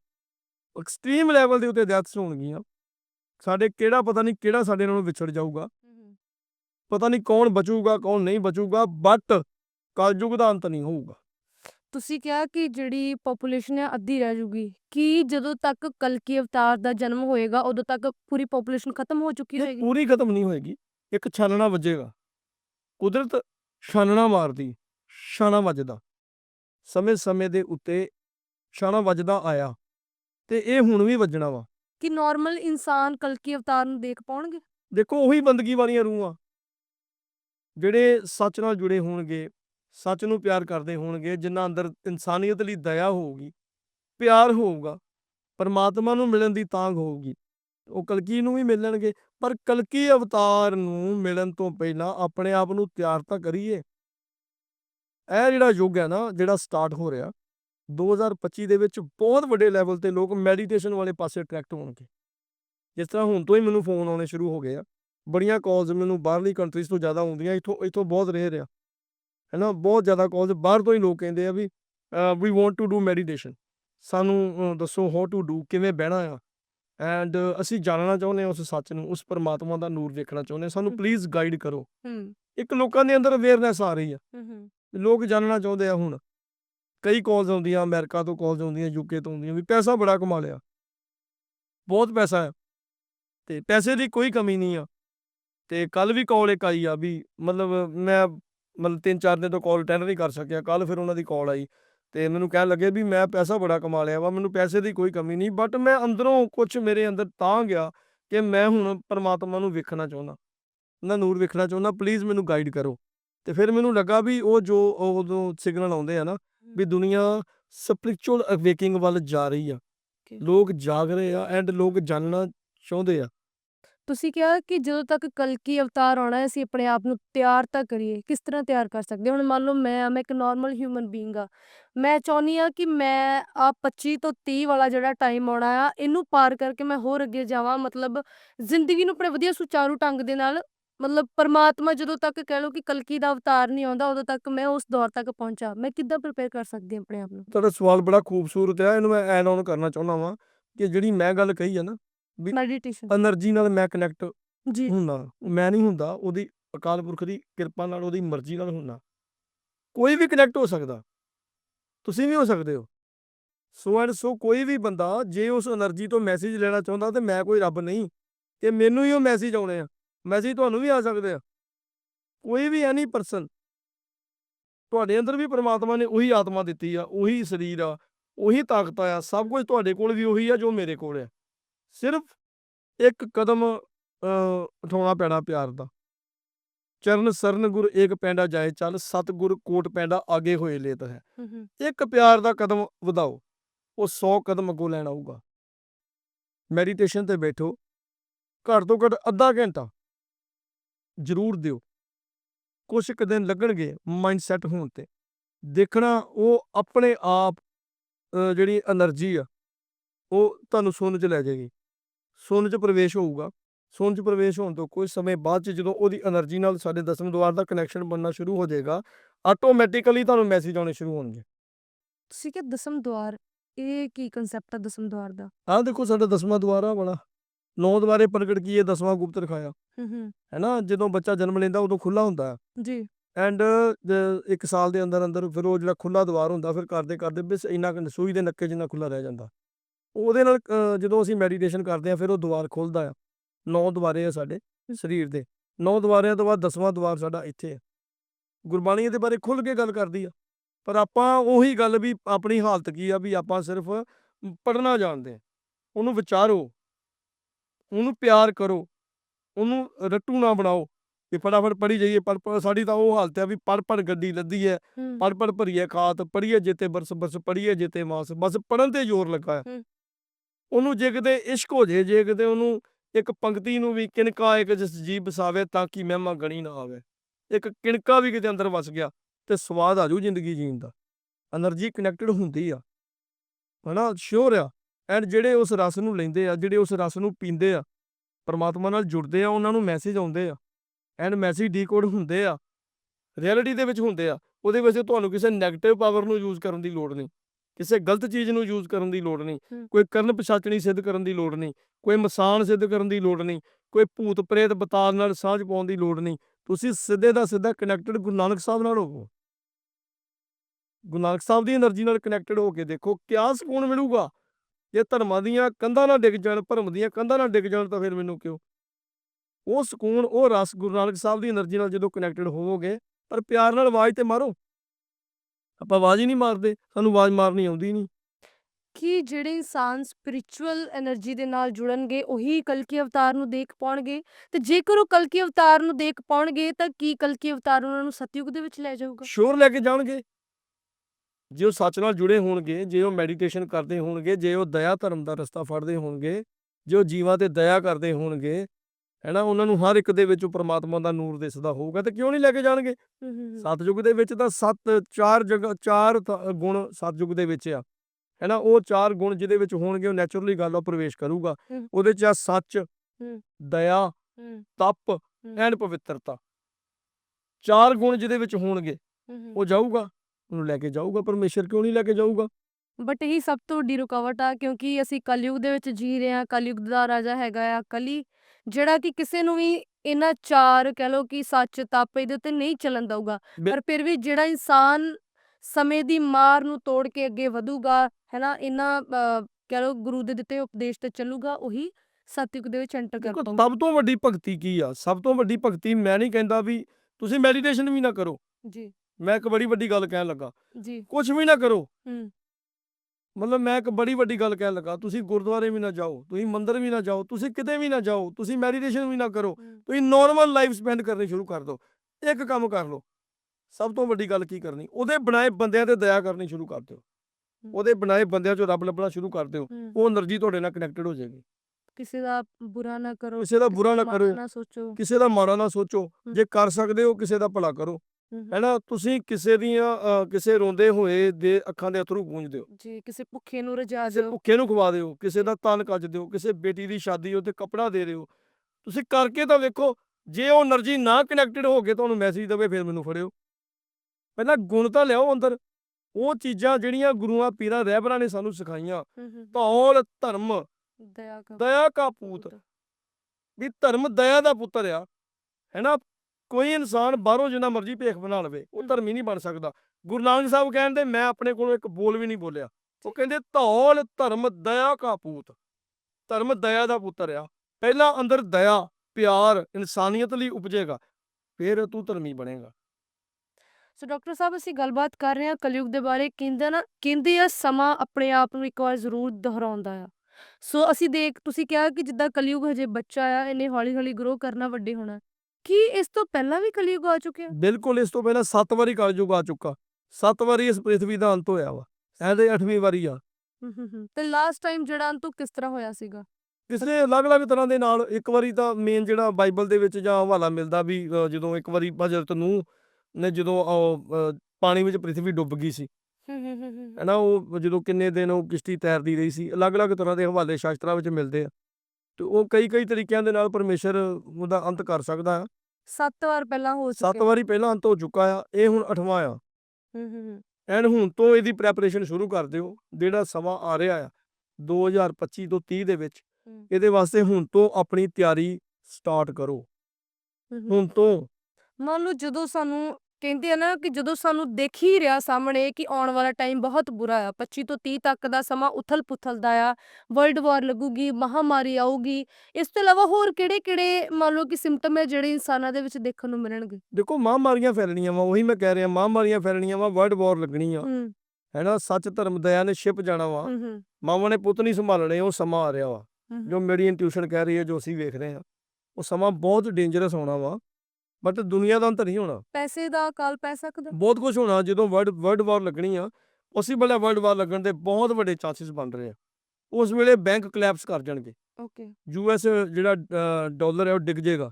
ਐਕਸਟ੍ਰੀਮ ਲੈਵਲ ਦੇ ਉੱਤੇ ਡੈਥਸ ਹੋਣਗੀਆਂ। ਸਾਡੇ ਕਿਹੜਾ ਪਤਾ ਨਹੀਂ ਕਿਹੜਾ ਸਾਡੇ ਨਾਲੋਂ ਵਿਛੜ ਜਾਊਗਾ। ਪਤਾ ਨਹੀਂ ਕੌਣ ਬਚੂਗਾ ਕੌਣ ਨਹੀਂ ਬਚੂਗਾ ਬਟ ਕਲਯੁਗ ਦਾ ਅੰਤ ਨਹੀਂ ਹੋਊਗਾ। ਤੁਸੀਂ ਕਿਹਾ ਕਿ ਜਿਹੜੀ ਪੋਪੂਲੇਸ਼ਨ ਹੈ ਅੱਧੀ ਰਹਿ ਜੂਗੀ ਕੀ ਜਦੋਂ ਤੱਕ ਕਲਕੀ ਅਵਤਾਰ ਦਾ ਜਨਮ ਹੋਏਗਾ ਉਦੋਂ ਤੱਕ ਪੂਰੀ ਪੋਪੂਲੇਸ਼ਨ ਖਤਮ ਹੋ ਚੁੱਕੀ ਇਹ ਹੋਏਗੀ ਪੂਰੀ ਖਤਮ ਨਹੀਂ ਹੋਏਗੀ ਇੱਕ ਛਾਨਣਾ ਵੱਜੇਗਾ। ਕੁਦਰਤ ਛਾਨਣਾ ਮਾਰਦੀ ਛਾਣਾ ਵੱਜਦਾ। ਸਮੇਂ ਸਮੇਂ ਦੇ ਉੱਤੇ ਛਾਣਾ ਵੱਜਦਾ ਆਇਆ ਤੇ ਇਹ ਹੁਣ ਵੀ ਵੱਜਣਾ ਵਾ। ਕਿ ਨਾਰਮਲ ਇਨਸਾਨ ਕਲਕੀ ਅਵਤਾਰ ਨੂੰ ਦੇਖ ਪਾਉਣਗੇ? ਦੇਖੋ ਉਹੀ ਬੰਦਗੀ ਵਾਲੀਆਂ ਰੂਹਾਂ। ਜਿਹੜੇ ਸੱਚ ਨਾਲ ਜੁੜੇ ਹੋਣਗੇ ਸੱਚ ਨੂੰ ਪਿਆਰ ਕਰਦੇ ਹੋਣਗੇ ਜਿਨ੍ਹਾਂ ਅੰਦਰ ਇਨਸਾਨੀਅਤ ਲਈ ਦਇਆ ਹੋਊਗੀ, ਪਿਆਰ ਹੋਊਗਾ, ਪਰਮਾਤਮਾ ਨੂੰ ਮਿਲਣ ਦੀ ਤਾਂਗ ਹੋਊਗੀ। ਉਹ ਕਲਕੀ ਨੂੰ ਵੀ ਮਿਲਣਗੇ, ਪਰ ਕਲਕੀ ਅਵਤਾਰ ਨੂੰ ਮਿਲਣ ਤੋਂ ਪਹਿਲਾਂ ਆਪਣੇ ਆਪ ਨੂੰ ਤਿਆਰ ਤਾਂ ਕਰੀਏ। ਇਹ ਜਿਹੜਾ ਯੁੱਗ ਹੈ ਨਾ, ਜਿਹੜਾ ਸਟਾਰਟ ਹੋ ਰਿਹਾ 2025 ਦੇ ਵਿੱਚ ਬਹੁਤ ਵੱਡੇ ਲੈਵਲ ਤੇ ਲੋਕ ਮੈਡੀਟੇਸ਼ਨ ਵਾਲੇ ਪਾਸੇ ਅਟਰੈਕਟ ਹੋਣਗੇ। ਜਿਸ ਤਰ੍ਹਾਂ ਹੁਣ ਤੋਂ ਹੀ ਮੈਨੂੰ ਫੋਨ ਆਉਣੇ ਸ਼ੁਰੂ ਹੋ ਗਏ ਆ। ਬੜੀਆਂ ਕਾਲਸ ਮੈਨੂੰ ਬਾਹਰਲੀ ਕੰਟਰੀਜ਼ ਤੋਂ ਜ਼ਿਆਦਾ ਆਉਂਦੀਆਂ, ਇੱਥੋਂ ਇੱਥੋਂ ਬਹੁਤ ਰਹਿ ਰਿਹਾ। ਹੈਨਾ ਬਹੁਤ ਜ਼ਿਆਦਾ ਕਾਲਸ ਬਾਹਰ ਤੋਂ ਹੀ ਲੋਕ ਕਹਿੰਦੇ ਆ ਵੀ we want to do meditation ਸਾਨੂੰ ਦੱਸੋ ਹਾਊ ਟੂ ਡੂ ਕਿਵੇਂ ਬਹਿਣਾ ਆ। ਐਂਡ ਅਸੀਂ ਜਾਣਨਾ ਚਾਹੁੰਦੇ ਹਾਂ ਉਸ ਸੱਚ ਨੂੰ ਉਸ ਪਰਮਾਤਮਾ ਦਾ ਨੂਰ ਦੇਖਣਾ ਚਾਹੁੰਦੇ ਹਾਂ। ਸਾਨੂੰ। ਪਲੀਜ਼ ਗਾਈਡ ਕਰੋ। ਹੂੰ। ਇੱਕ ਲੋਕਾਂ ਦੇ ਅੰਦਰ ਅਵੇਅਰਨੈਸ ਆ ਰਹੀ ਆ। ਲੋਕ ਜਾਣਨਾ ਚਾਹੁੰਦੇ ਆ ਹੁਣ ਕਈ ਕਾਲਸ ਆਉਂਦੀਆਂ ਅਮਰੀਕਾ ਤੋਂ ਕਾਲਸ ਆਉਂਦੀਆਂ ਯੂਕੇ ਤੋਂ ਆਉਂਦੀਆਂ ਵੀ ਪੈਸਾ ਬੜਾ ਕਮਾ ਲਿਆ। ਬਹੁਤ ਪੈਸਾ ਹੈ ਤੇ ਪੈਸੇ ਦੀ ਕੋਈ ਕਮੀ ਨਹੀਂ ਆ। ਤੇ ਕੱਲ ਵੀ ਕਾਲ ਇੱਕ ਆਈ ਆ ਵੀ ਮਤਲਬ ਮੈਂ ਮਤਲਬ ਤਿੰਨ ਚਾਰ ਦਿਨ ਤੋਂ ਕਾਲ ਅਟੈਂਡ ਨਹੀਂ ਕਰ ਸਕਿਆ ਕੱਲ ਫਿਰ ਉਹਨਾਂ ਦੀ ਕਾਲ ਆਈ ਤੇ ਮੈਨੂੰ ਕਹਿਣ ਲੱਗੇ ਵੀ ਮੈਂ ਪੈਸਾ ਬੜਾ ਕਮਾ ਲਿਆ ਵਾ ਮੈਨੂੰ ਪੈਸੇ ਦੀ ਕੋਈ ਕਮੀ ਨਹੀਂ ਬਟ ਮੈਂ ਅੰਦਰੋਂ ਕੁਝ ਮੇਰੇ ਅੰਦਰ ਤਾਂ ਗਿਆ ਕਿ ਮੈਂ ਹੁਣ ਪਰਮਾਤਮਾ ਨੂੰ ਵੇਖਣਾ ਚਾਹੁੰਦਾ ਉਹਦਾ ਨੂਰ ਵੇਖਣਾ ਚਾਹੁੰਦਾ ਪਲੀਜ਼ ਮੈਨੂੰ ਗਾਈਡ ਕਰੋ। ਤੇ ਫਿਰ ਮੈਨੂੰ ਲੱਗਾ ਵੀ ਉਹ ਜੋ ਉਦੋਂ ਸਿਗਨਲ ਆਉਂਦੇ ਆ ਨਾ ਵੀ ਦੁਨੀਆ ਸਪਿਰਚੁਅਲ ਅਵੇਕਿੰਗ ਵੱਲ ਜਾ ਰਹੀ ਆ. ਲੋਕ ਜਾਗ ਰਹੇ ਆ ਐਂਡ ਲੋਕ ਜਾਣਨਾ ਚਾਹੁੰਦੇ ਆ। ਤੁਸੀਂ ਕਿਹਾ ਕਿ ਜਦੋਂ ਤੱਕ ਕਲਕੀ ਅਵਤਾਰ ਆਉਣਾ ਹੈ, ਅਸੀਂ ਆਪਣੇ ਆਪ ਨੂੰ ਤਿਆਰ ਤਾਂ ਕਰੀਏ। ਕਿਸ ਤਰ੍ਹਾਂ ਤਿਆਰ ਕਰ ਸਕਦੇ? ਹੁਣ ਮੰਨ ਲਓ ਮੈਂ ਆ ਮੈਂ ਇੱਕ ਨਾਰਮਲ ਹਿਊਮਨ ਬੀਇੰਗ ਆ ਮੈਂ ਚਾਹੁੰਦੀ ਆ ਕਿ ਮੈਂ ਆ 25 ਤੋਂ 30 ਵਾਲਾ ਜਿਹੜਾ ਟਾਈਮ ਆਉਣਾ ਆ, ਇਹਨੂੰ ਪਾਰ ਕਰਕੇ ਮੈਂ ਹੋਰ ਅੱਗੇ ਜਾਵਾਂ। ਮਤਲਬ ਜ਼ਿੰਦਗੀ ਨੂੰ ਆਪਣੇ ਵਧੀਆ ਸੁਚਾਰੂ ਢੰਗ ਦੇ ਨਾਲ, ਮਤਲਬ ਪਰਮਾਤਮਾ ਜਦੋਂ ਤੱਕ ਕਹਿ ਲਓ ਕਿ ਕਲਕੀ ਦਾ ਅਵਤਾਰ ਨਹੀਂ ਆਉਂਦਾ, ਉਦੋਂ ਤੱਕ ਮੈਂ ਉਸ ਦੌਰ ਤੱਕ ਪਹੁੰਚਾ। ਮੈਂ ਕਿੱਦਾਂ ਪ੍ਰਿਪੇਅਰ ਕਰ ਸਕਦੀ ਆਪਣੇ ਆਪ ਨੂੰ? ਤੁਹਾਡਾ ਸਵਾਲ ਬੜਾ ਖੂਬਸੂਰਤ ਹੈ ਇਹਨੂੰ ਮੈਂ ਐਡ ਆਨ ਕਰਨਾ ਚਾਹੁੰਦਾ ਵਾਂ ਕਿ ਜਿਹੜੀ ਮੈਂ ਗੱਲ ਕਹੀ ਆ ਨਾ ਮੈਡੀਟੇਸ਼ਨ એનર્ਜੀ ਨਾਲ ਮੈਂ ਕਨੈਕਟ ਜੀ। ਹੁੰਦਾ ਮੈਂ ਨਹੀਂ ਹੁੰਦਾ ਉਹਦੀ ਅਕਾਲ ਪੁਰਖ ਦੀ ਕਿਰਪਾ ਨਾਲ ਉਹਦੀ ਮਰਜ਼ੀ ਨਾਲ ਹੁੰਦਾ। ਕੋਈ ਵੀ ਕਨੈਕਟ ਹੋ ਸਕਦਾ। ਤੁਸੀਂ ਵੀ ਹੋ ਸਕਦੇ ਹੋ। ਸੋ ਐਂਡ ਸੋ ਕੋਈ ਵੀ ਬੰਦਾ ਜੇ ਉਸ એનર્ਜੀ ਤੋਂ ਮੈਸੇਜ ਲੈਣਾ ਚਾਹੁੰਦਾ ਤੇ ਮੈਂ ਕੋਈ ਰੱਬ ਨਹੀਂ ਕਿ ਮੈਨੂੰ ਹੀ ਉਹ ਮੈਸੇਜ ਆਉਣੇ ਆ। ਮੈਸੇਜ ਤੁਹਾਨੂੰ ਵੀ ਆ ਸਕਦੇ ਆ। ਕੋਈ ਵੀ ਐਨੀ ਪਰਸਨ ਤੁਹਾਡੇ ਅੰਦਰ ਵੀ ਪਰਮਾਤਮਾ ਨੇ ਉਹੀ ਆਤਮਾ ਦਿੱਤੀ ਆ ਉਹੀ ਸਰੀਰ ਆ ਉਹੀ ਤਾਕਤ ਆ ਸਭ ਕੁਝ ਤੁਹਾਡੇ ਕੋਲ ਵੀ ਉਹੀ ਆ ਜੋ ਮੇਰੇ ਕੋਲ ਆ। ਸਿਰਫ ਇੱਕ ਕਦਮ ਉਠਾਉਣਾ ਪੈਣਾ ਪਿਆਰ ਦਾ। ਚਰਨ ਸਰਨ ਗੁਰ ਏਕ ਪੈਂਡਾ ਜਾਏ ਚੱਲ ਸਤਗੁਰ ਕੋਟ ਪੈਂਡਾ ਆਗੇ ਹੋਏ ਲੇਤ ਹੈ। ਇੱਕ ਪਿਆਰ ਦਾ ਕਦਮ ਵਧਾਓ ਉਹ 100 ਕਦਮ ਅੱਗੋਂ ਲੈਣ ਆਊਗਾ। ਮੈਡੀਟੇਸ਼ਨ ਤੇ ਬੈਠੋ ਘੱਟ ਤੋਂ ਘੱਟ ਅੱਧਾ ਘੰਟਾ ਜ਼ਰੂਰ ਦਿਓ। ਕੁਝ ਇੱਕ ਦਿਨ ਲੱਗਣਗੇ ਮਾਈਂਡ ਸੈਟ ਹੋਣ ਤੇ। ਦੇਖਣਾ ਉਹ ਆਪਣੇ ਆਪ ਜਿਹੜੀ એનર્ਜੀ ਆ ਉਹ ਤੁਹਾਨੂੰ ਸੁਣ ਚ ਲੈ ਜਾਏਗੀ। ਸੁਣ 'ਚ ਪ੍ਰਵੇਸ਼ ਹੋਊਗਾ। ਸੁਣ 'ਚ ਪ੍ਰਵੇਸ਼ ਹੋਣ ਤੋਂ ਕੁਝ ਸਮੇਂ ਬਾਅਦ 'ਚ ਜਦੋਂ ਉਹਦੀ એનર્ਜੀ ਨਾਲ ਸਾਡੇ ਦਸਵੇਂ ਦੁਆਰ ਦਾ ਕਨੈਕਸ਼ਨ ਬਣਨਾ ਸ਼ੁਰੂ ਹੋ ਜਾਏਗਾ ਆਟੋਮੈਟਿਕਲੀ ਤੁਹਾਨੂੰ ਮੈਸੇਜ ਆਉਣੇ ਸ਼ੁਰੂ ਹੋਣਗੇ। ਤੁਸੀਂ ਕਿ ਦਸਮ ਦੁਆਰ ਇਹ ਕੀ ਕਨਸੈਪਟ ਆ ਦਸਮ ਦੁਆਰ ਦਾ? ਆਹ ਦੇਖੋ ਸਾਡਾ ਦਸਵਾਂ ਦੁਆਰ ਆ ਵਾਲਾ ਨੌ ਦੁਆਰੇ ਪ੍ਰਗਟ ਕੀਏ ਦਸਵਾਂ ਗੁਪਤ ਰਖਾਇਆ। ਹੂੰ ਹੂੰ। ਹੈ ਨਾ ਜਦੋਂ ਬੱਚਾ ਜਨਮ ਲੈਂਦਾ ਉਦੋਂ ਖੁੱਲਾ ਹੁੰਦਾ। ਜੀ। ਐਂਡ ਇੱਕ ਸਾਲ ਦੇ ਅੰਦਰ ਅੰਦਰ ਫਿਰ ਉਹ ਜਿਹੜਾ ਖੁੱਲਾ ਦੁਆਰ ਹੁੰਦਾ ਫਿਰ ਕਰਦੇ ਕਰਦੇ ਬਸ ਇੰਨਾ ਕੁ ਸੂਈ ਦੇ ਨੱਕੇ ਜਿੰਨਾ ਖੁੱਲਾ ਰਹਿ ਜਾਂਦਾ। ਉਹਦੇ ਨਾਲ ਜਦੋਂ ਅਸੀਂ ਮੈਡੀਟੇਸ਼ਨ ਕਰਦੇ ਆ ਫਿਰ ਉਹ ਦੁਆਰ ਖੁੱਲਦਾ ਆ। ਨੌ ਦੁਆਰੇ ਆ ਸਾਡੇ ਸਰੀਰ ਦੇ। ਨੌ ਦੁਆਰਿਆਂ ਤੋਂ ਬਾਅਦ ਦਸਵਾਂ ਦੁਆਰ ਸਾਡਾ ਇੱਥੇ ਹੈ ਗੁਰਬਾਣੀ ਇਹਦੇ ਬਾਰੇ ਖੁੱਲ ਕੇ ਗੱਲ ਕਰਦੀ ਆ। ਪਰ ਆਪਾਂ ਉਹੀ ਗੱਲ ਵੀ ਆਪਣੀ ਹਾਲਤ ਕੀ ਆ ਵੀ ਆਪਾਂ ਸਿਰਫ ਪੜਨਾ ਜਾਣਦੇ ਆ। ਉਹਨੂੰ ਵਿਚਾਰੋ। ਉਹਨੂੰ ਪਿਆਰ ਕਰੋ। ਉਹਨੂੰ ਰੱਟੂ ਨਾ ਬਣਾਓ। ਕਿ ਫਟਾਫਟ ਪੜੀ ਜਾਈਏ। ਪਰ ਸਾਡੀ ਤਾਂ ਉਹ ਹਾਲਤ ਹੈ ਵੀ ਪੜ ਪੜ ਗੱਡੀ ਲੱਦੀ ਹੈ। ਪੜ ਪੜ ਭਰੀਏ ਖਾਤ ਪੜੀਏ ਜਿੱਤੇ ਬਰਸ ਬਰਸ ਪੜੀਏ ਜਿੱਤੇ ਮਾਸ। ਬਸ ਪੜਨ ਤੇ ਜ਼ੋਰ ਲੱਗਾ ਹੂੰ। ਉਹਨੂੰ ਜੇ ਕਿਤੇ ਇਸ਼ਕ ਹੋ ਜੇ ਜੇ ਕਿਤੇ ਉਹਨੂੰ ਇੱਕ ਪੰਕਤੀ ਨੂੰ ਵੀ ਕਿਨਕਾ ਇੱਕ ਜਿਸ ਜੀ ਬਸਾਵੇ ਤਾਂ ਕਿ ਮਹਿਮਾ ਗਣੀ ਨਾ ਆਵੇ। ਇੱਕ ਕਿਣਕਾ ਵੀ ਕਿਤੇ ਅੰਦਰ ਵਸ ਗਿਆ ਤੇ ਸਵਾਦ ਆ ਜੂ ਜ਼ਿੰਦਗੀ ਜੀਣ ਦਾ। એનર્ਜੀ ਕਨੈਕਟਡ ਹੁੰਦੀ ਆ। ਹਨਾ ਸ਼ੋਰ ਆ। ਐਂਡ ਜਿਹੜੇ ਉਸ ਰਸ ਨੂੰ ਲੈਂਦੇ ਆ, ਜਿਹੜੇ ਉਸ ਰਸ ਨੂੰ ਪੀਂਦੇ ਆ, ਪਰਮਾਤਮਾ ਨਾਲ ਜੁੜਦੇ ਆ, ਉਹਨਾਂ ਨੂੰ ਮੈਸੇਜ ਆਉਂਦੇ ਆ। ਐਂਡ ਮੈਸੇਜ ਡੀਕੋਡ ਹੁੰਦੇ ਆ। ਰਿਐਲਿਟੀ ਦੇ ਵਿੱਚ ਹੁੰਦੇ ਆ। ਉਹਦੇ ਵਿੱਚ ਤੁਹਾਨੂੰ ਕਿਸੇ ਨੈਗੇਟਿਵ ਪਾਵਰ ਨੂੰ ਯੂਜ਼ ਕਰਨ ਦੀ ਲੋੜ ਨਹੀਂ। ਕਿਸੇ ਗਲਤ ਚੀਜ਼ ਨੂੰ ਯੂਜ਼ ਕਰਨ ਦੀ ਲੋੜ ਨਹੀਂ। ਕੋਈ ਕਰਨ ਪਛਾਚਣੀ ਸਿੱਧ ਕਰਨ ਦੀ ਲੋੜ ਨਹੀਂ। ਕੋਈ ਮਸਾਨ ਸਿੱਧ ਕਰਨ ਦੀ ਲੋੜ ਨਹੀਂ। ਕੋਈ ਭੂਤ ਪ੍ਰੇਤ ਬਤਾਲ ਨਾਲ ਸਾਂਝ ਪਾਉਣ ਦੀ ਲੋੜ ਨਹੀਂ। ਤੁਸੀਂ ਸਿੱਧੇ ਦਾ ਸਿੱਧਾ ਕਨੈਕਟਡ ਗੁਰੂ ਨਾਨਕ ਸਾਹਿਬ ਨਾਲ ਹੋਵੋ। ਗੁਰੂ ਨਾਨਕ ਸਾਹਿਬ ਦੀ એનર્ਜੀ ਨਾਲ ਕਨੈਕਟਡ ਹੋ ਕੇ ਦੇਖੋ ਕਿਆ ਸਕੂਨ ਮਿਲੂਗਾ? ਜੇ ਧਰਮਾਂ ਦੀਆਂ ਕੰਧਾਂ ਨਾਲ ਡਿੱਗ ਜਾਣ ਭਰਮ ਦੀਆਂ ਕੰਧਾਂ ਨਾਲ ਡਿੱਗ ਜਾਣ ਤਾਂ ਫਿਰ ਮੈਨੂੰ ਕਿਉਂ? ਉਹ ਸਕੂਨ ਉਹ ਰਸ ਗੁਰੂ ਨਾਨਕ ਸਾਹਿਬ ਦੀ એનર્ਜੀ ਨਾਲ ਜਦੋਂ ਕਨੈਕਟਡ ਹੋਵੋਗੇ ਪਰ ਪਿਆਰ ਨਾਲ ਆਵਾਜ਼ ਤੇ ਮਾਰੋ। ਆਪਾਂ ਆਵਾਜ਼ ਹੀ ਨਹੀਂ ਮਾਰਦੇ ਸਾਨੂੰ ਆਵਾਜ਼ ਮਾਰਨੀ ਆਉਂਦੀ ਨਹੀਂ। ਕੀ ਜਿਹੜੇ ਇਨਸਾਨ ਸਪਿਰਚੁਅਲ એનર્ਜੀ ਦੇ ਨਾਲ ਜੁੜਨਗੇ ਉਹੀ ਕਲਕੀ ਅਵਤਾਰ ਨੂੰ ਦੇਖ ਪਾਉਣਗੇ? ਤੇ ਜੇਕਰ ਉਹ ਕਲਕੀ ਅਵਤਾਰ ਨੂੰ ਦੇਖ ਪਾਉਣਗੇ ਤਾਂ ਕੀ ਕਲਕੀ ਅਵਤਾਰ ਉਹਨਾਂ ਨੂੰ ਸਤਿਯੁਗ ਦੇ ਵਿੱਚ ਲੈ ਜਾਊਗਾ? ਸ਼ੋਰ ਲੈ ਕੇ ਜਾਣਗੇ। ਜੇ ਉਹ ਸੱਚ ਨਾਲ ਜੁੜੇ ਹੋਣਗੇ ਜੇ ਉਹ ਮੈਡੀਟੇਸ਼ਨ ਕਰਦੇ ਹੋਣਗੇ ਜੇ ਉਹ ਦਇਆ ਧਰਮ ਦਾ ਰਸਤਾ ਫੜਦੇ ਹੋਣਗੇ ਜੇ ਉਹ ਜੀਵਾਂ ਤੇ ਦਇਆ ਕਰਦੇ ਹੋਣਗੇ ਹੈਨਾ ਉਹਨਾਂ ਨੂੰ ਹਰ ਇੱਕ ਦੇ ਵਿੱਚ ਉਹ ਪ੍ਰਮਾਤਮਾ ਦਾ ਨੂਰ ਦਿਸਦਾ ਹੋਊਗਾ ਤੇ ਕਿਉਂ ਨਹੀਂ ਲੈ ਕੇ ਜਾਣਗੇ। ਸਤਜੁਗ ਦੇ ਵਿੱਚ ਤਾਂ ਸੱਤ ਚਾਰ ਜਗ੍ਹਾ ਚਾਰ ਗੁਣ ਸਤਜੁਗ ਦੇ ਵਿੱਚ ਆ ਹੈਨਾ ਉਹ ਚਾਰ ਗੁਣ ਜਿਹਦੇ ਵਿੱਚ ਹੋਣਗੇ ਉਹ ਨੈਚੁਰਲੀ ਗੱਲ ਉਹ ਪ੍ਰਵੇਸ਼ ਕਰੂਗਾ। ਉਹਦੇ ਚ ਆ ਸੱਚ। ਦਇਆ ਤਪ ਐਨ ਪਵਿੱਤਰਤਾ ਚਾਰ ਗੁਣ ਜਿਹਦੇ ਵਿੱਚ ਹੋਣਗੇ। ਉਹ ਜਾਊਗਾ ਉਹਨੂੰ ਲੈ ਕੇ ਜਾਊਗਾ ਪਰਮੇਸ਼ਰ ਕਿਉਂ ਨਹੀਂ ਲੈ ਕੇ ਜਾਊਗਾ ਬਟ ਇਹੀ ਸਭ ਤੋਂ ਵੱਡੀ ਰੁਕਾਵਟ ਆ ਕਿਉਂਕਿ ਅਸੀਂ ਕਲਯੁਗ ਦੇ ਵਿੱਚ ਜੀ ਰਹੇ ਹਾਂ ਕਲਯੁਗ ਦਾ ਰਾਜਾ ਹੈਗਾ ਆ ਕਲੀ ਜਿਹੜਾ ਕਿ ਕਿਸੇ ਨੂੰ ਵੀ ਇਹਨਾਂ ਚਾਰ ਕਹਿ ਲਓ ਕਿ ਸੱਚ ਤਪ ਇਹਦੇ ਉੱਤੇ ਨਹੀਂ ਚੱਲਣ ਦਊਗਾ ਪਰ ਫਿਰ ਵੀ ਜਿਹੜਾ ਇਨਸਾਨ ਸਮੇਂ ਦੀ ਮਾਰ ਨੂੰ ਤੋੜ ਕੇ ਅੱਗੇ ਵਧੂਗਾ ਹੈਨਾ ਇਹਨਾਂ ਕਹਿ ਲਓ ਗੁਰੂ ਦੇ ਦਿੱਤੇ ਉਪਦੇਸ਼ ਤੇ ਚੱਲੂਗਾ ਉਹੀ ਸਤਿਯੁਗ ਦੇ ਵਿੱਚ ਐਂਟਰ ਕਰ ਦੇਖੋ ਸਭ ਤੋਂ ਵੱਡੀ ਭਗਤੀ ਕੀ ਆ? ਸਭ ਤੋਂ ਵੱਡੀ ਭਗਤੀ ਮੈਂ ਨਹੀਂ ਕਹਿੰਦਾ ਵੀ ਤੁਸੀਂ ਮੈਡੀਟੇਸ਼ਨ ਵੀ ਨਾ ਕਰੋ। ਜੀ। ਮੈਂ ਇੱਕ ਬੜੀ ਵੱਡੀ ਗੱਲ ਕਹਿਣ ਲੱਗਾ। ਜੀ। ਕੁਝ ਵੀ ਨਾ ਕਰੋ। ਹੂੰ। ਮਤਲਬ ਮੈਂ ਇੱਕ ਬੜੀ ਵੱਡੀ ਗੱਲ ਕਹਿਣ ਲੱਗਾ ਤੁਸੀਂ ਗੁਰਦੁਆਰੇ ਵੀ ਨਾ ਜਾਓ ਤੁਸੀਂ ਮੰਦਿਰ ਵੀ ਨਾ ਜਾਓ ਤੁਸੀਂ ਕਿਤੇ ਵੀ ਨਾ ਜਾਓ ਤੁਸੀਂ ਮੈਡੀਟੇਸ਼ਨ ਵੀ ਨਾ ਕਰੋ ਤੁਸੀਂ ਨੋਰਮਲ ਲਾਈਫ ਸਪੈਂਡ ਕਰਨੀ ਸ਼ੁਰੂ ਕਰ ਦਿਓ ਇੱਕ ਕੰਮ ਕਰ ਲਓ। ਸਭ ਤੋਂ ਵੱਡੀ ਗੱਲ ਕੀ ਕਰਨੀ ਉਹਦੇ ਬਣਾਏ ਬੰਦਿਆਂ ਤੇ ਦਇਆ ਕਰਨੀ ਸ਼ੁਰੂ ਕਰ ਦਿਓ। ਉਹਦੇ ਬਣਾਏ ਬੰਦਿਆਂ ਚੋਂ ਰੱਬ ਲੱਭਣਾ ਸ਼ੁਰੂ ਕਰ ਦਿਓ ਉਹ એનર્ਜੀ ਤੁਹਾਡੇ ਨਾਲ ਕਨੈਕਟਡ ਹੋ ਜਾਏਗੀ। ਕਿਸੇ ਦਾ ਬੁਰਾ ਨਾ ਕਰੋ ਕਿਸੇ ਦਾ ਬੁਰਾ ਨਾ ਕਰੋ। ਕਿਸੇ ਦਾ ਮਾੜਾ ਨਾ ਸੋਚੋ। ਜੇ ਕਰ ਸਕਦੇ ਹੋ ਕਿਸੇ ਦਾ ਭਲਾ ਕਰੋ। ਹਮ, ਹਨਾ ਤੁਸੀਂ ਕਿਸੇ ਦੀਆਂ ਕਿਸੇ ਰੋਂਦੇ ਹੋਏ ਦੇ ਅੱਖਾਂ ਦੇ ਅਥਰੂ ਪੂੰਝਦੇ ਹੋ ਜੀ ਕਿਸੇ ਭੁੱਖੇ ਨੂੰ ਰਜਾ ਦਿਓ। ਭੁੱਖੇ ਨੂੰ ਖਵਾ ਦਿਓ ਕਿਸੇ ਦਾ ਤਨ ਕੱਜ ਦਿਓ ਕਿਸੇ ਬੇਟੀ ਦੀ ਸ਼ਾਦੀ ਹੋ ਤੇ ਕੱਪੜਾ ਦੇ ਦਿਓ। ਤੁਸੀਂ ਕਰਕੇ ਤਾਂ ਵੇਖੋ ਜੇ ਉਹ એનર્ਜੀ ਨਾ ਕਨੈਕਟਡ ਹੋ ਕੇ ਤੁਹਾਨੂੰ ਮੈਸੇਜ ਦੇਵੇ ਫਿਰ ਮੈਨੂੰ ਫੜਿਓ। ਪਹਿਲਾਂ ਗੁਣ ਤਾਂ ਲਿਆਓ ਅੰਦਰ। ਉਹ ਚੀਜ਼ਾਂ ਜਿਹੜੀਆਂ ਗੁਰੂਆਂ ਪੀਰਾਂ ਰਹਿਬਰਾਂ ਨੇ ਸਾਨੂੰ ਸਿਖਾਈਆਂ। ਹਮ, ਧੌਲ ਧਰਮ। ਦਇਆ ਕਰੋ ਦਇਆ ਵੀ ਧਰਮ ਦਇਆ ਦਾ ਪੁੱਤਰ ਆ। ਹੈਨਾ? ਕੋਈ ਇਨਸਾਨ ਬਾਹਰੋਂ ਜਿੰਨਾ ਮਰਜ਼ੀ ਭੇਖ ਬਣਾ ਲਵੇ ਉਹ। ਧਰਮੀ ਨਹੀਂ ਬਣ ਸਕਦਾ। ਗੁਰੂ ਨਾਨਕ ਸਾਹਿਬ ਕਹਿੰਦੇ ਮੈਂ ਆਪਣੇ ਕੋਲੋਂ ਇੱਕ ਬੋਲ ਵੀ ਨਹੀਂ ਬੋਲਿਆ। ਉਹ ਕਹਿੰਦੇ ਧੌਲ ਧਰਮ ਦਇਆ ਕਾ ਪੂਤ। ਧਰਮ ਦਇਆ ਦਾ ਪੁੱਤਰ ਆ। ਪਹਿਲਾਂ ਅੰਦਰ ਦਇਆ ਪਿਆਰ ਇਨਸਾਨੀਅਤ ਲਈ ਉਪਜੇਗਾ ਫਿਰ ਤੂੰ ਧਰਮੀ ਬਣੇਗਾ। ਸੋ ਡਾਕਟਰ ਸਾਹਿਬ ਅਸੀਂ ਗੱਲਬਾਤ ਕਰ ਰਹੇ ਹਾਂ ਕਲਯੁਗ ਦੇ ਬਾਰੇ। ਕਹਿੰਦੇ ਨਾ ਕਹਿੰਦੇ ਆ ਸਮਾਂ ਆਪਣੇ ਆਪ ਨੂੰ ਇੱਕ ਵਾਰ ਜ਼ਰੂਰ ਦੁਹਰਾਉਂਦਾ ਆ। ਸੋ ਅਸੀਂ ਦੇਖ ਤੁਸੀਂ ਕਿਹਾ ਕਿ ਜਿੱਦਾਂ ਕਲਯੁਗ ਹਜੇ ਬੱਚਾ ਆ ਇਹਨੇ ਹੌਲੀ ਹੌਲੀ ਗਰੋ ਕਰਨਾ ਵੱਡੇ ਹੋਣਾ। ਕੀ ਇਸ ਤੋਂ ਪਹਿਲਾਂ ਵੀ ਕਲਯੁਗ ਆ ਚੁੱਕਿਆ? ਬਿਲਕੁਲ ਇਸ ਤੋਂ ਪਹਿਲਾਂ 7 ਵਾਰੀ ਕਲਯੁਗ ਆ ਚੁੱਕਾ। 7 ਵਾਰੀ ਇਸ ਪ੍ਰਿਥਵੀ ਦਾ ਅੰਤ ਹੋਇਆ ਵਾ। ਇਹਦੇ 8ਵੀਂ ਵਾਰੀ ਆ। ਤੇ ਲਾਸਟ ਟਾਈਮ ਜਿਹੜਾ ਅੰਤ ਕਿਸ ਤਰ੍ਹਾਂ ਹੋਇਆ ਸੀਗਾ? ਕਿਸੇ ਅਲੱਗ-ਅਲੱਗ ਤਰ੍ਹਾਂ ਦੇ ਨਾਲ ਇੱਕ ਵਾਰੀ ਤਾਂ ਮੇਨ ਜਿਹੜਾ ਬਾਈਬਲ ਦੇ ਵਿੱਚ ਜਾਂ ਹਵਾਲਾ ਮਿਲਦਾ ਵੀ ਜਦੋਂ ਇੱਕ ਵਾਰੀ ਹਜ਼ਰਤ ਨੂੰ ਨੇ ਜਦੋਂ ਪਾਣੀ ਵਿੱਚ ਪ੍ਰਿਥਵੀ ਡੁੱਬ ਗਈ ਸੀ। ਹੈਨਾ ਉਹ ਜਦੋਂ ਕਿੰਨੇ ਦਿਨ ਉਹ ਕਿਸ਼ਤੀ ਤੈਰਦੀ ਰਹੀ ਸੀ। ਅਲੱਗ-ਅਲੱਗ ਤਰ੍ਹਾਂ ਦੇ ਹਵਾਲੇ ਸ਼ਾਸਤਰਾਂ ਵਿੱਚ ਮਿਲਦੇ ਆ। ਤੇ ਉਹ ਕਈ-ਕਈ ਤਰੀਕਿਆਂ ਦੇ ਨਾਲ ਪਰਮੇਸ਼ਰ ਉਹਦਾ ਅੰਤ ਕਰ ਸਕਦਾ ਆ ਸੱਤ ਵਾਰ ਪਹਿਲਾਂ ਹੋ ਸੱਤ ਚੁੱਕਿਆ ਵਾਰੀ ਪਹਿਲਾਂ ਅੰਤ ਹੋ ਚੁੱਕਾ ਆ ਇਹ ਹੁਣ ਅਠਵਾਂ ਆ ਹੂੰ, ਹੂੰ। ਐਨ ਹੁਣ ਤੋਂ ਇਹਦੀ ਪ੍ਰੈਪਰੇਸ਼ਨ ਸ਼ੁਰੂ ਕਰ ਦਿਓ ਜਿਹੜਾ ਸਮਾਂ ਆ ਰਿਹਾ ਆ 2025 ਤੋਂ 30 ਦੇ ਵਿੱਚ। ਇਹਦੇ ਵਾਸਤੇ ਹੁਣ ਤੋਂ ਆਪਣੀ ਤਿਆਰੀ ਸਟਾਰਟ ਕਰੋ। ਹੁਣ ਤੋਂ ਮੰਨ ਲਓ ਜਦੋਂ ਸਾਨੂੰ ਕਹਿੰਦੇ ਆ ਨਾ ਕਿ ਜਦੋਂ ਸਾਨੂੰ ਦੇਖ ਹੀ ਰਿਹਾ ਸਾਹਮਣੇ ਕਿ ਆਉਣ ਵਾਲਾ ਟਾਈਮ ਬਹੁਤ ਬੁਰਾ ਆ 25 ਤੋਂ 30 ਤੱਕ ਦਾ ਸਮਾਂ ਉਥਲ-ਪੁਥਲ ਦਾ ਆ ਵਰਲਡ ਵਾਰ ਲੱਗੂਗੀ ਮਹਾਮਾਰੀ ਆਊਗੀ ਇਸ ਤੋਂ ਇਲਾਵਾ ਹੋਰ ਕਿਹੜੇ-ਕਿਹੜੇ ਮੰਨ ਲਓ ਕਿ ਸਿੰਪਟਮ ਹੈ ਜਿਹੜੇ ਇਨਸਾਨਾਂ ਦੇ ਵਿੱਚ ਦੇਖਣ ਨੂੰ ਮਿਲਣਗੇ? ਦੇਖੋ ਮਹਾਂਮਾਰੀਆਂ ਫੈਲਣੀਆਂ ਵਾ ਉਹੀ ਮੈਂ ਕਹਿ ਰਿਹਾ ਮਹਾਂਮਾਰੀਆਂ ਫੈਲਣੀਆਂ ਵਾ ਵਰਲਡ ਵਾਰ ਲੱਗਣੀ ਆ। ਹੂੰ। ਹੈਨਾ ਸੱਚ ਧਰਮ ਦਇਆ ਨੇ ਛਿਪ ਜਾਣਾ ਵਾ। ਮਾਵਾਂ ਨੇ ਪੁੱਤ ਨਹੀਂ ਸੰਭਾਲਣੇ ਉਹ ਸਮਾਂ ਆ ਰਿਹਾ ਵਾ। ਜੋ ਮੇਰੀ ਇੰਟਿਊਸ਼ਨ ਕਹਿ ਰਹੀ ਹੈ ਜੋ ਅਸੀਂ ਵੇਖ ਰਹੇ ਹਾਂ ਉਹ ਸਮਾਂ ਬਹੁਤ ਡੇਂਜਰਸ ਹੋਣਾ ਵਾ। ਬਟ ਦੁਨੀਆ ਦਾ ਅੰਤ ਨਹੀਂ ਹੋਣਾ। ਪੈਸੇ ਦਾ ਅਕਾਲ ਪੈ ਸਕਦਾ ਬਹੁਤ ਕੁਝ ਹੋਣਾ ਜਦੋਂ ਵਰਲਡ ਵਰਲਡ ਵਾਰ ਲੱਗਣੀ ਆ ਪੋਸੀਬਲ ਹੈ ਵਰਲਡ ਵਾਰ ਲੱਗਣ ਦੇ ਬਹੁਤ ਵੱਡੇ ਚਾਂਸਸ ਬਣ ਰਹੇ ਆ। ਉਸ ਵੇਲੇ ਬੈਂਕ ਕਲੈਪਸ ਕਰ ਜਾਣਗੇ। ਓਕੇ। ਯੂਐਸ ਜਿਹੜਾ ਡਾਲਰ ਹੈ ਉਹ ਡਿੱਗ ਜਾਏਗਾ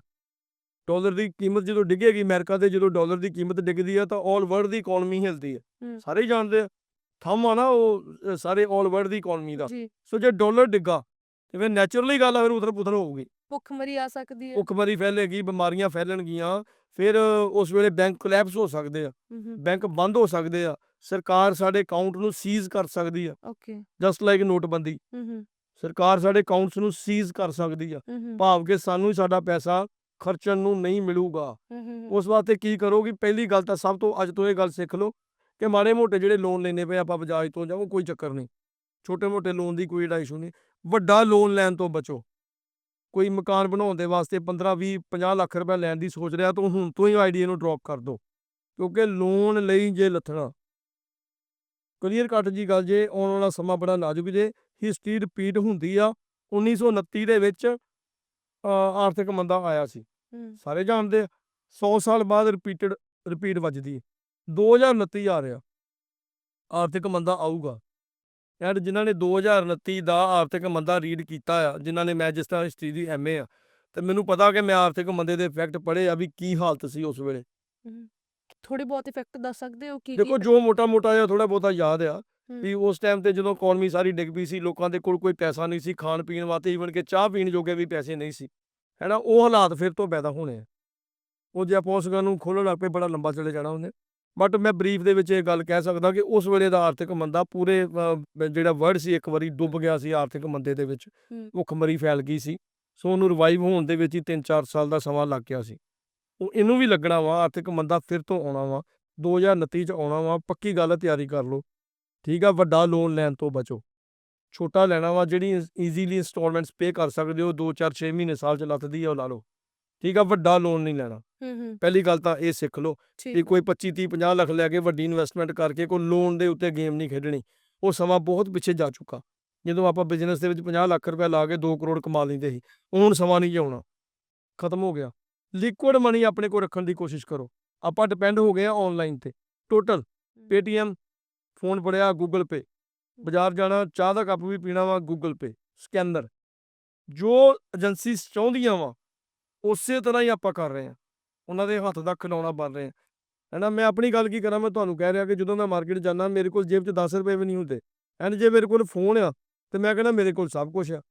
ਡਾਲਰ ਦੀ ਕੀਮਤ ਜਦੋਂ ਡਿੱਗੇਗੀ ਅਮਰੀਕਾ ਦੇ ਜਦੋਂ ਡਾਲਰ ਦੀ ਕੀਮਤ ਡਿੱਗਦੀ ਆ ਤਾਂ 올 ਵਰਲਡ ਦੀ ਇਕਨੋਮੀ ਹਿਲਦੀ ਹੈ। ਸਾਰੇ ਜਾਣਦੇ ਆ। ਥੰਮ ਆ ਨਾ ਉਹ ਸਾਰੇ 올 ਵਰਲਡ ਦੀ ਇਕਨੋਮੀ ਦਾ। ਸੋ ਜੇ ਡਾਲਰ ਡਿੱਗਾ ਤੇ ਫਿਰ ਨੈਚੁਰਲੀ ਗੱਲ ਆ ਫਿਰ ਉਧਰ ਪੁਥਲ ਹੋਊਗੀ ਭੁੱਖਮਰੀ ਆ ਸਕਦੀ ਹੈ ਭੁੱਖਮਰੀ ਫੈਲੇਗੀ ਬਿਮਾਰੀਆਂ ਫੈਲਣਗੀਆਂ ਫਿਰ ਉਸ ਵੇਲੇ ਬੈਂਕ ਕੋਲੈਪਸ ਹੋ ਸਕਦੇ ਆ। ਬੈਂਕ ਬੰਦ ਹੋ ਸਕਦੇ ਆ। ਸਰਕਾਰ ਸਾਡੇ ਅਕਾਊਂਟ ਨੂੰ ਸੀਜ਼ ਕਰ ਸਕਦੀ ਆ। ਓਕੇ ਜਸਟ ਲਾਈਕ ਨੋਟਬੰਦੀ। ਹੂੰ ਹੂੰ। ਸਰਕਾਰ ਸਾਡੇ ਅਕਾਊਂਟਸ ਨੂੰ ਸੀਜ਼ ਕਰ ਸਕਦੀ ਆ। ਭਾਵ ਕਿ ਸਾਨੂੰ ਹੀ ਸਾਡਾ ਪੈਸਾ ਖਰਚਣ ਨੂੰ ਨਹੀਂ ਮਿਲੂਗਾ। ਹੂੰ, ਹੂੰ ਉਸ ਵਾਸਤੇ ਕੀ ਕਰੋਗੇ ਪਹਿਲੀ ਗੱਲ ਤਾਂ ਸਭ ਤੋਂ ਅੱਜ ਤੋਂ ਇਹ ਗੱਲ ਸਿੱਖ ਲਓ ਕਿ ਮਾੜੇ ਮੋਟੇ ਜਿਹੜੇ ਲੋਨ ਲੈਣੇ ਪਏ ਆਪਾਂ ਬਜਾਜ ਤੋਂ ਜਾਂ ਉਹ ਕੋਈ ਚੱਕਰ ਨਹੀਂ। ਛੋਟੇ ਮੋਟੇ ਲੋਨ ਦੀ ਕੋਈ ਇਸ਼ੂ ਨਹੀਂ। ਵੱਡਾ ਲੋਨ ਲੈਣ ਤੋਂ ਬਚੋ। ਕੋਈ ਮਕਾਨ ਬਣਾਉਣ ਦੇ ਵਾਸਤੇ 15 20 50 ਲੱਖ ਰੁਪਏ ਲੈਣ ਦੀ ਸੋਚ ਰਿਹਾ ਤਾਂ ਹੁਣ ਤੋਂ ਹੀ ਆਈਡੀਆ ਨੂੰ ਡ੍ਰੌਪ ਕਰ ਦਿਓ ਕਿਉਂਕਿ ਲੋਨ ਲਈ ਜੇ ਲੱਥਣਾ। ਕਲੀਅਰ ਕੱਟ ਜੀ ਗੱਲ ਜੇ ਆਉਣ ਵਾਲਾ ਸਮਾਂ ਬੜਾ ਨਾਜ਼ੁਕ ਜੇ। ਹਿਸਟਰੀ ਰਿਪੀਟ ਹੁੰਦੀ ਆ। 1929 ਦੇ ਵਿੱਚ ਆਰਥਿਕ ਮੰਦਾ ਆਇਆ ਸੀ। ਸਾਰੇ ਜਾਣਦੇ ਆ 100 ਸਾਲ ਬਾਅਦ ਰਿਪੀਟਡ ਰਿਪੀਟ ਵੱਜਦੀ। ਹੈ 2029 ਆ ਰਿਹਾ। ਆਰਥਿਕ ਮੰਦਾ ਆਊਗਾ। ਯਾਰ ਜਿਨ੍ਹਾਂ ਨੇ 2029 ਦਾ ਆਰਥਿਕ ਮੰਦਾ ਰੀਡ ਕੀਤਾ ਆ ਜਿਨ੍ਹਾਂ ਨੇ ਮੈਂ ਜਿਸ ਤਰ੍ਹਾਂ ਹਿਸਟਰੀ ਦੀ ਐਮਏ ਆ ਤੇ ਮੈਨੂੰ ਪਤਾ ਕਿ ਮੈਂ ਆਰਥਿਕ ਮੰਦੇ ਦੇ ਇਫੈਕਟ ਪੜ੍ਹੇ ਆ ਵੀ ਕੀ ਹਾਲਤ ਸੀ ਉਸ ਵੇਲੇ। ਥੋੜੇ ਬਹੁਤ ਇਫੈਕਟ ਦੱਸ ਸਕਦੇ ਹੋ ਕੀ ਦੇਖੋ ਜੋ ਮੋਟਾ ਮੋਟਾ ਜਿਹਾ ਥੋੜਾ ਬਹੁਤਾ ਯਾਦ ਆ। ਵੀ ਉਸ ਟਾਈਮ ਤੇ ਜਦੋਂ ਇਕਨੋਮੀ ਸਾਰੀ ਡਿੱਗ ਪਈ ਸੀ ਲੋਕਾਂ ਦੇ ਕੋਲ ਕੋਈ ਪੈਸਾ ਨਹੀਂ ਸੀ ਖਾਣ ਪੀਣ ਵਾਸਤੇ ਈਵਨ ਕਿ ਚਾਹ ਪੀਣ ਜੋਗੇ ਵੀ ਪੈਸੇ ਨਹੀਂ ਸੀ ਹੈ ਨਾ ਉਹ ਹਾਲਾਤ ਫਿਰ ਤੋਂ ਪੈਦਾ ਹੋਣੇ ਆ। ਉਹ ਜੇ ਆਪਾਂ ਉਸ ਗੱਲ ਨੂੰ ਖੋਲ੍ਹਣ ਲੱਗ ਪਏ ਬੜਾ ਲੰਬਾ ਚਲੇ ਜਾਣਾ ਉਹਨੇ। ਬਟ ਮੈਂ ਬਰੀਫ ਦੇ ਵਿੱਚ ਇਹ ਗੱਲ ਕਹਿ ਸਕਦਾ ਕਿ ਉਸ ਵੇਲੇ ਦਾ ਆਰਥਿਕ ਮੰਦਾ ਪੂਰੇ ਜਿਹੜਾ ਵਰਲਡ ਸੀ ਇੱਕ ਵਾਰੀ ਡੁੱਬ ਗਿਆ ਸੀ ਆਰਥਿਕ ਮੰਦੇ ਦੇ ਵਿੱਚ। ਭੁੱਖਮਰੀ ਫੈਲ ਗਈ ਸੀ। ਸੋ ਉਹਨੂੰ ਰਿਵਾਈਵ ਹੋਣ ਦੇ ਵਿੱਚ ਹੀ 3-4 ਸਾਲ ਦਾ ਸਮਾਂ ਲੱਗ ਗਿਆ ਸੀ। ਉਹ ਇਹਨੂੰ ਵੀ ਲੱਗਣਾ ਵਾ ਆਰਥਿਕ ਮੰਦਾ ਫਿਰ ਤੋਂ ਆਉਣਾ ਵਾ। 2029 ਚ ਆਉਣਾ ਵਾ ਪੱਕੀ ਗੱਲ ਤਿਆਰੀ ਕਰ ਲਓ। ਠੀਕ ਆ ਵੱਡਾ ਲੋਨ ਲੈਣ ਤੋਂ ਬਚੋ। ਛੋਟਾ ਲੈਣਾ ਵਾ ਜਿਹੜੀ ਈਜ਼ੀਲੀ ਇੰਸਟਾਲਮੈਂਟਸ ਪੇ ਕਰ ਸਕਦੇ ਹੋ 2-4 6 ਮਹੀਨੇ ਸਾਲ ਚ ਲੱਥਦੀ ਆ ਉਹ ਲਾ ਲਓ। ਠੀਕ ਆ ਵੱਡਾ ਲੋਨ ਨਹੀਂ ਲੈਣਾ। ਹੂੰ ਹੂੰ। ਪਹਿਲੀ ਗੱਲ ਤਾਂ ਇਹ ਸਿੱਖ ਲਓ ਠੀਕ ਕਿ ਕੋਈ 25 30 50 ਲੱਖ ਲੈ ਕੇ ਵੱਡੀ ਇਨਵੈਸਟਮੈਂਟ ਕਰਕੇ ਕੋਈ ਲੋਨ ਦੇ ਉੱਤੇ ਗੇਮ ਨਹੀਂ ਖੇਡਣੀ। ਉਹ ਸਮਾਂ ਬਹੁਤ ਪਿੱਛੇ ਜਾ ਚੁੱਕਾ। ਜਦੋਂ ਆਪਾਂ ਬਿਜ਼ਨਸ ਦੇ ਵਿੱਚ 50 ਲੱਖ ਰੁਪਏ ਲਾ ਕੇ 2 ਕਰੋੜ ਕਮਾ ਲੈਂਦੇ ਸੀ ਹੁਣ ਸਮਾਂ ਨਹੀਂ ਆਉਣਾ ਖਤਮ ਹੋ ਗਿਆ। ਲਿਕੁਇਡ ਮਨੀ ਆਪਣੇ ਕੋਲ ਰੱਖਣ ਦੀ ਕੋਸ਼ਿਸ਼ ਕਰੋ। ਆਪਾਂ ਡਿਪੈਂਡ ਹੋ ਗਏ ਆ ਆਨਲਾਈਨ ਤੇ। ਟੋਟਲ ਪੇਟੀਐਮ ਫੋਨ ਫੜਿਆ ਗੂਗਲ ਪੇ ਬਾਜ਼ਾਰ ਜਾਣਾ ਚਾਹ ਦਾ ਕੱਪ ਵੀ ਪੀਣਾ ਵਾ ਗੂਗਲ ਪੇ ਸਕੈਨਰ ਜੋ ਏਜੰਸੀ ਚਾਹੁੰਦੀਆਂ ਵਾ ਉਸੇ ਤਰ੍ਹਾਂ ਹੀ ਆਪਾਂ ਕਰ ਰਹੇ ਆ ਉਹਨਾਂ ਦੇ ਹੱਥ ਦਾ ਖਿਡੌਣਾ ਬਣ ਰਹੇ ਆ ਹੈਨਾ ਮੈਂ ਆਪਣੀ ਗੱਲ ਕੀ ਕਰਾਂ ਮੈਂ ਤੁਹਾਨੂੰ ਕਹਿ ਰਿਹਾ ਕਿ ਜਦੋਂ ਮੈਂ ਮਾਰਕੀਟ ਜਾਂਦਾ ਮੇਰੇ ਕੋਲ ਜੇਬ 'ਚ 10 ਰੁਪਏ ਵੀ ਨਹੀਂ ਹੁੰਦੇ। ਐਂਡ ਜੇ ਮੇਰੇ ਕੋਲ ਫੋਨ ਆ ਤੇ ਮੈਂ ਕਹਿੰਦਾ ਮੇਰੇ ਕੋਲ ਸਭ ਕੁਝ ਆ।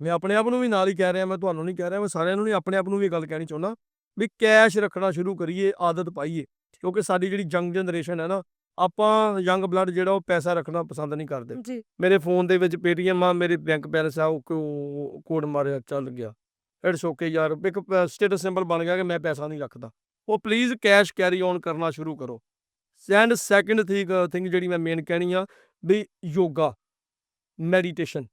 ਮੈਂ ਆਪਣੇ ਆਪ ਨੂੰ ਵੀ ਨਾਲ ਹੀ ਕਹਿ ਰਿਹਾ ਮੈਂ ਤੁਹਾਨੂੰ ਨਹੀਂ ਕਹਿ ਰਿਹਾ ਮੈਂ ਸਾਰਿਆਂ ਨੂੰ ਨਹੀਂ ਆਪਣੇ ਆਪ ਨੂੰ ਵੀ ਗੱਲ ਕਹਿਣੀ ਚਾਹੁੰਦਾ ਵੀ ਕੈਸ਼ ਰੱਖਣਾ ਸ਼ੁਰੂ ਕਰੀਏ ਆਦਤ ਪਾਈਏ। ਕਿਉਂਕਿ ਸਾਡੀ ਜਿਹੜੀ ਯੰਗ ਜਨਰੇਸ਼ਨ ਹੈ ਨਾ ਆਪਾਂ ਯੰਗ ਬਲੱਡ ਜਿਹੜਾ ਉਹ ਪੈਸਾ ਰੱਖਣਾ ਪਸੰਦ ਨਹੀਂ ਕਰਦੇ। ਮੇਰੇ ਫੋਨ ਦੇ ਵਿੱਚ ਪੇਟੀਐਮ ਆ ਮੇਰੇ ਬੈਂਕ ਬੈਲੈਂਸ ਆ ਉਹ ਕੋਡ ਮਾਰਿਆ ਚੱਲ ਗਿਆ। ਇਟਸ ਓਕੇ ਯਾਰ ਇੱਕ ਸਟੇਟਸ ਸਿੰਬਲ ਬਣ ਗਿਆ ਕਿ ਮੈਂ ਪੈਸਾ ਨਹੀਂ ਰੱਖਦਾ। ਉਹ ਪਲੀਜ਼ ਕੈਸ਼ ਕੈਰੀ ਔਨ ਕਰਨਾ ਸ਼ੁਰੂ ਕਰੋ। ਐਂਡ ਸੈਕੰਡ ਥਿੰਗ ਥਿੰਗ ਜਿਹੜੀ ਮੈਂ ਮੇਨ ਕਹਿਣੀ ਆ ਵੀ ਯੋਗਾ ਮੈਡੀਟੇਸ਼ਨ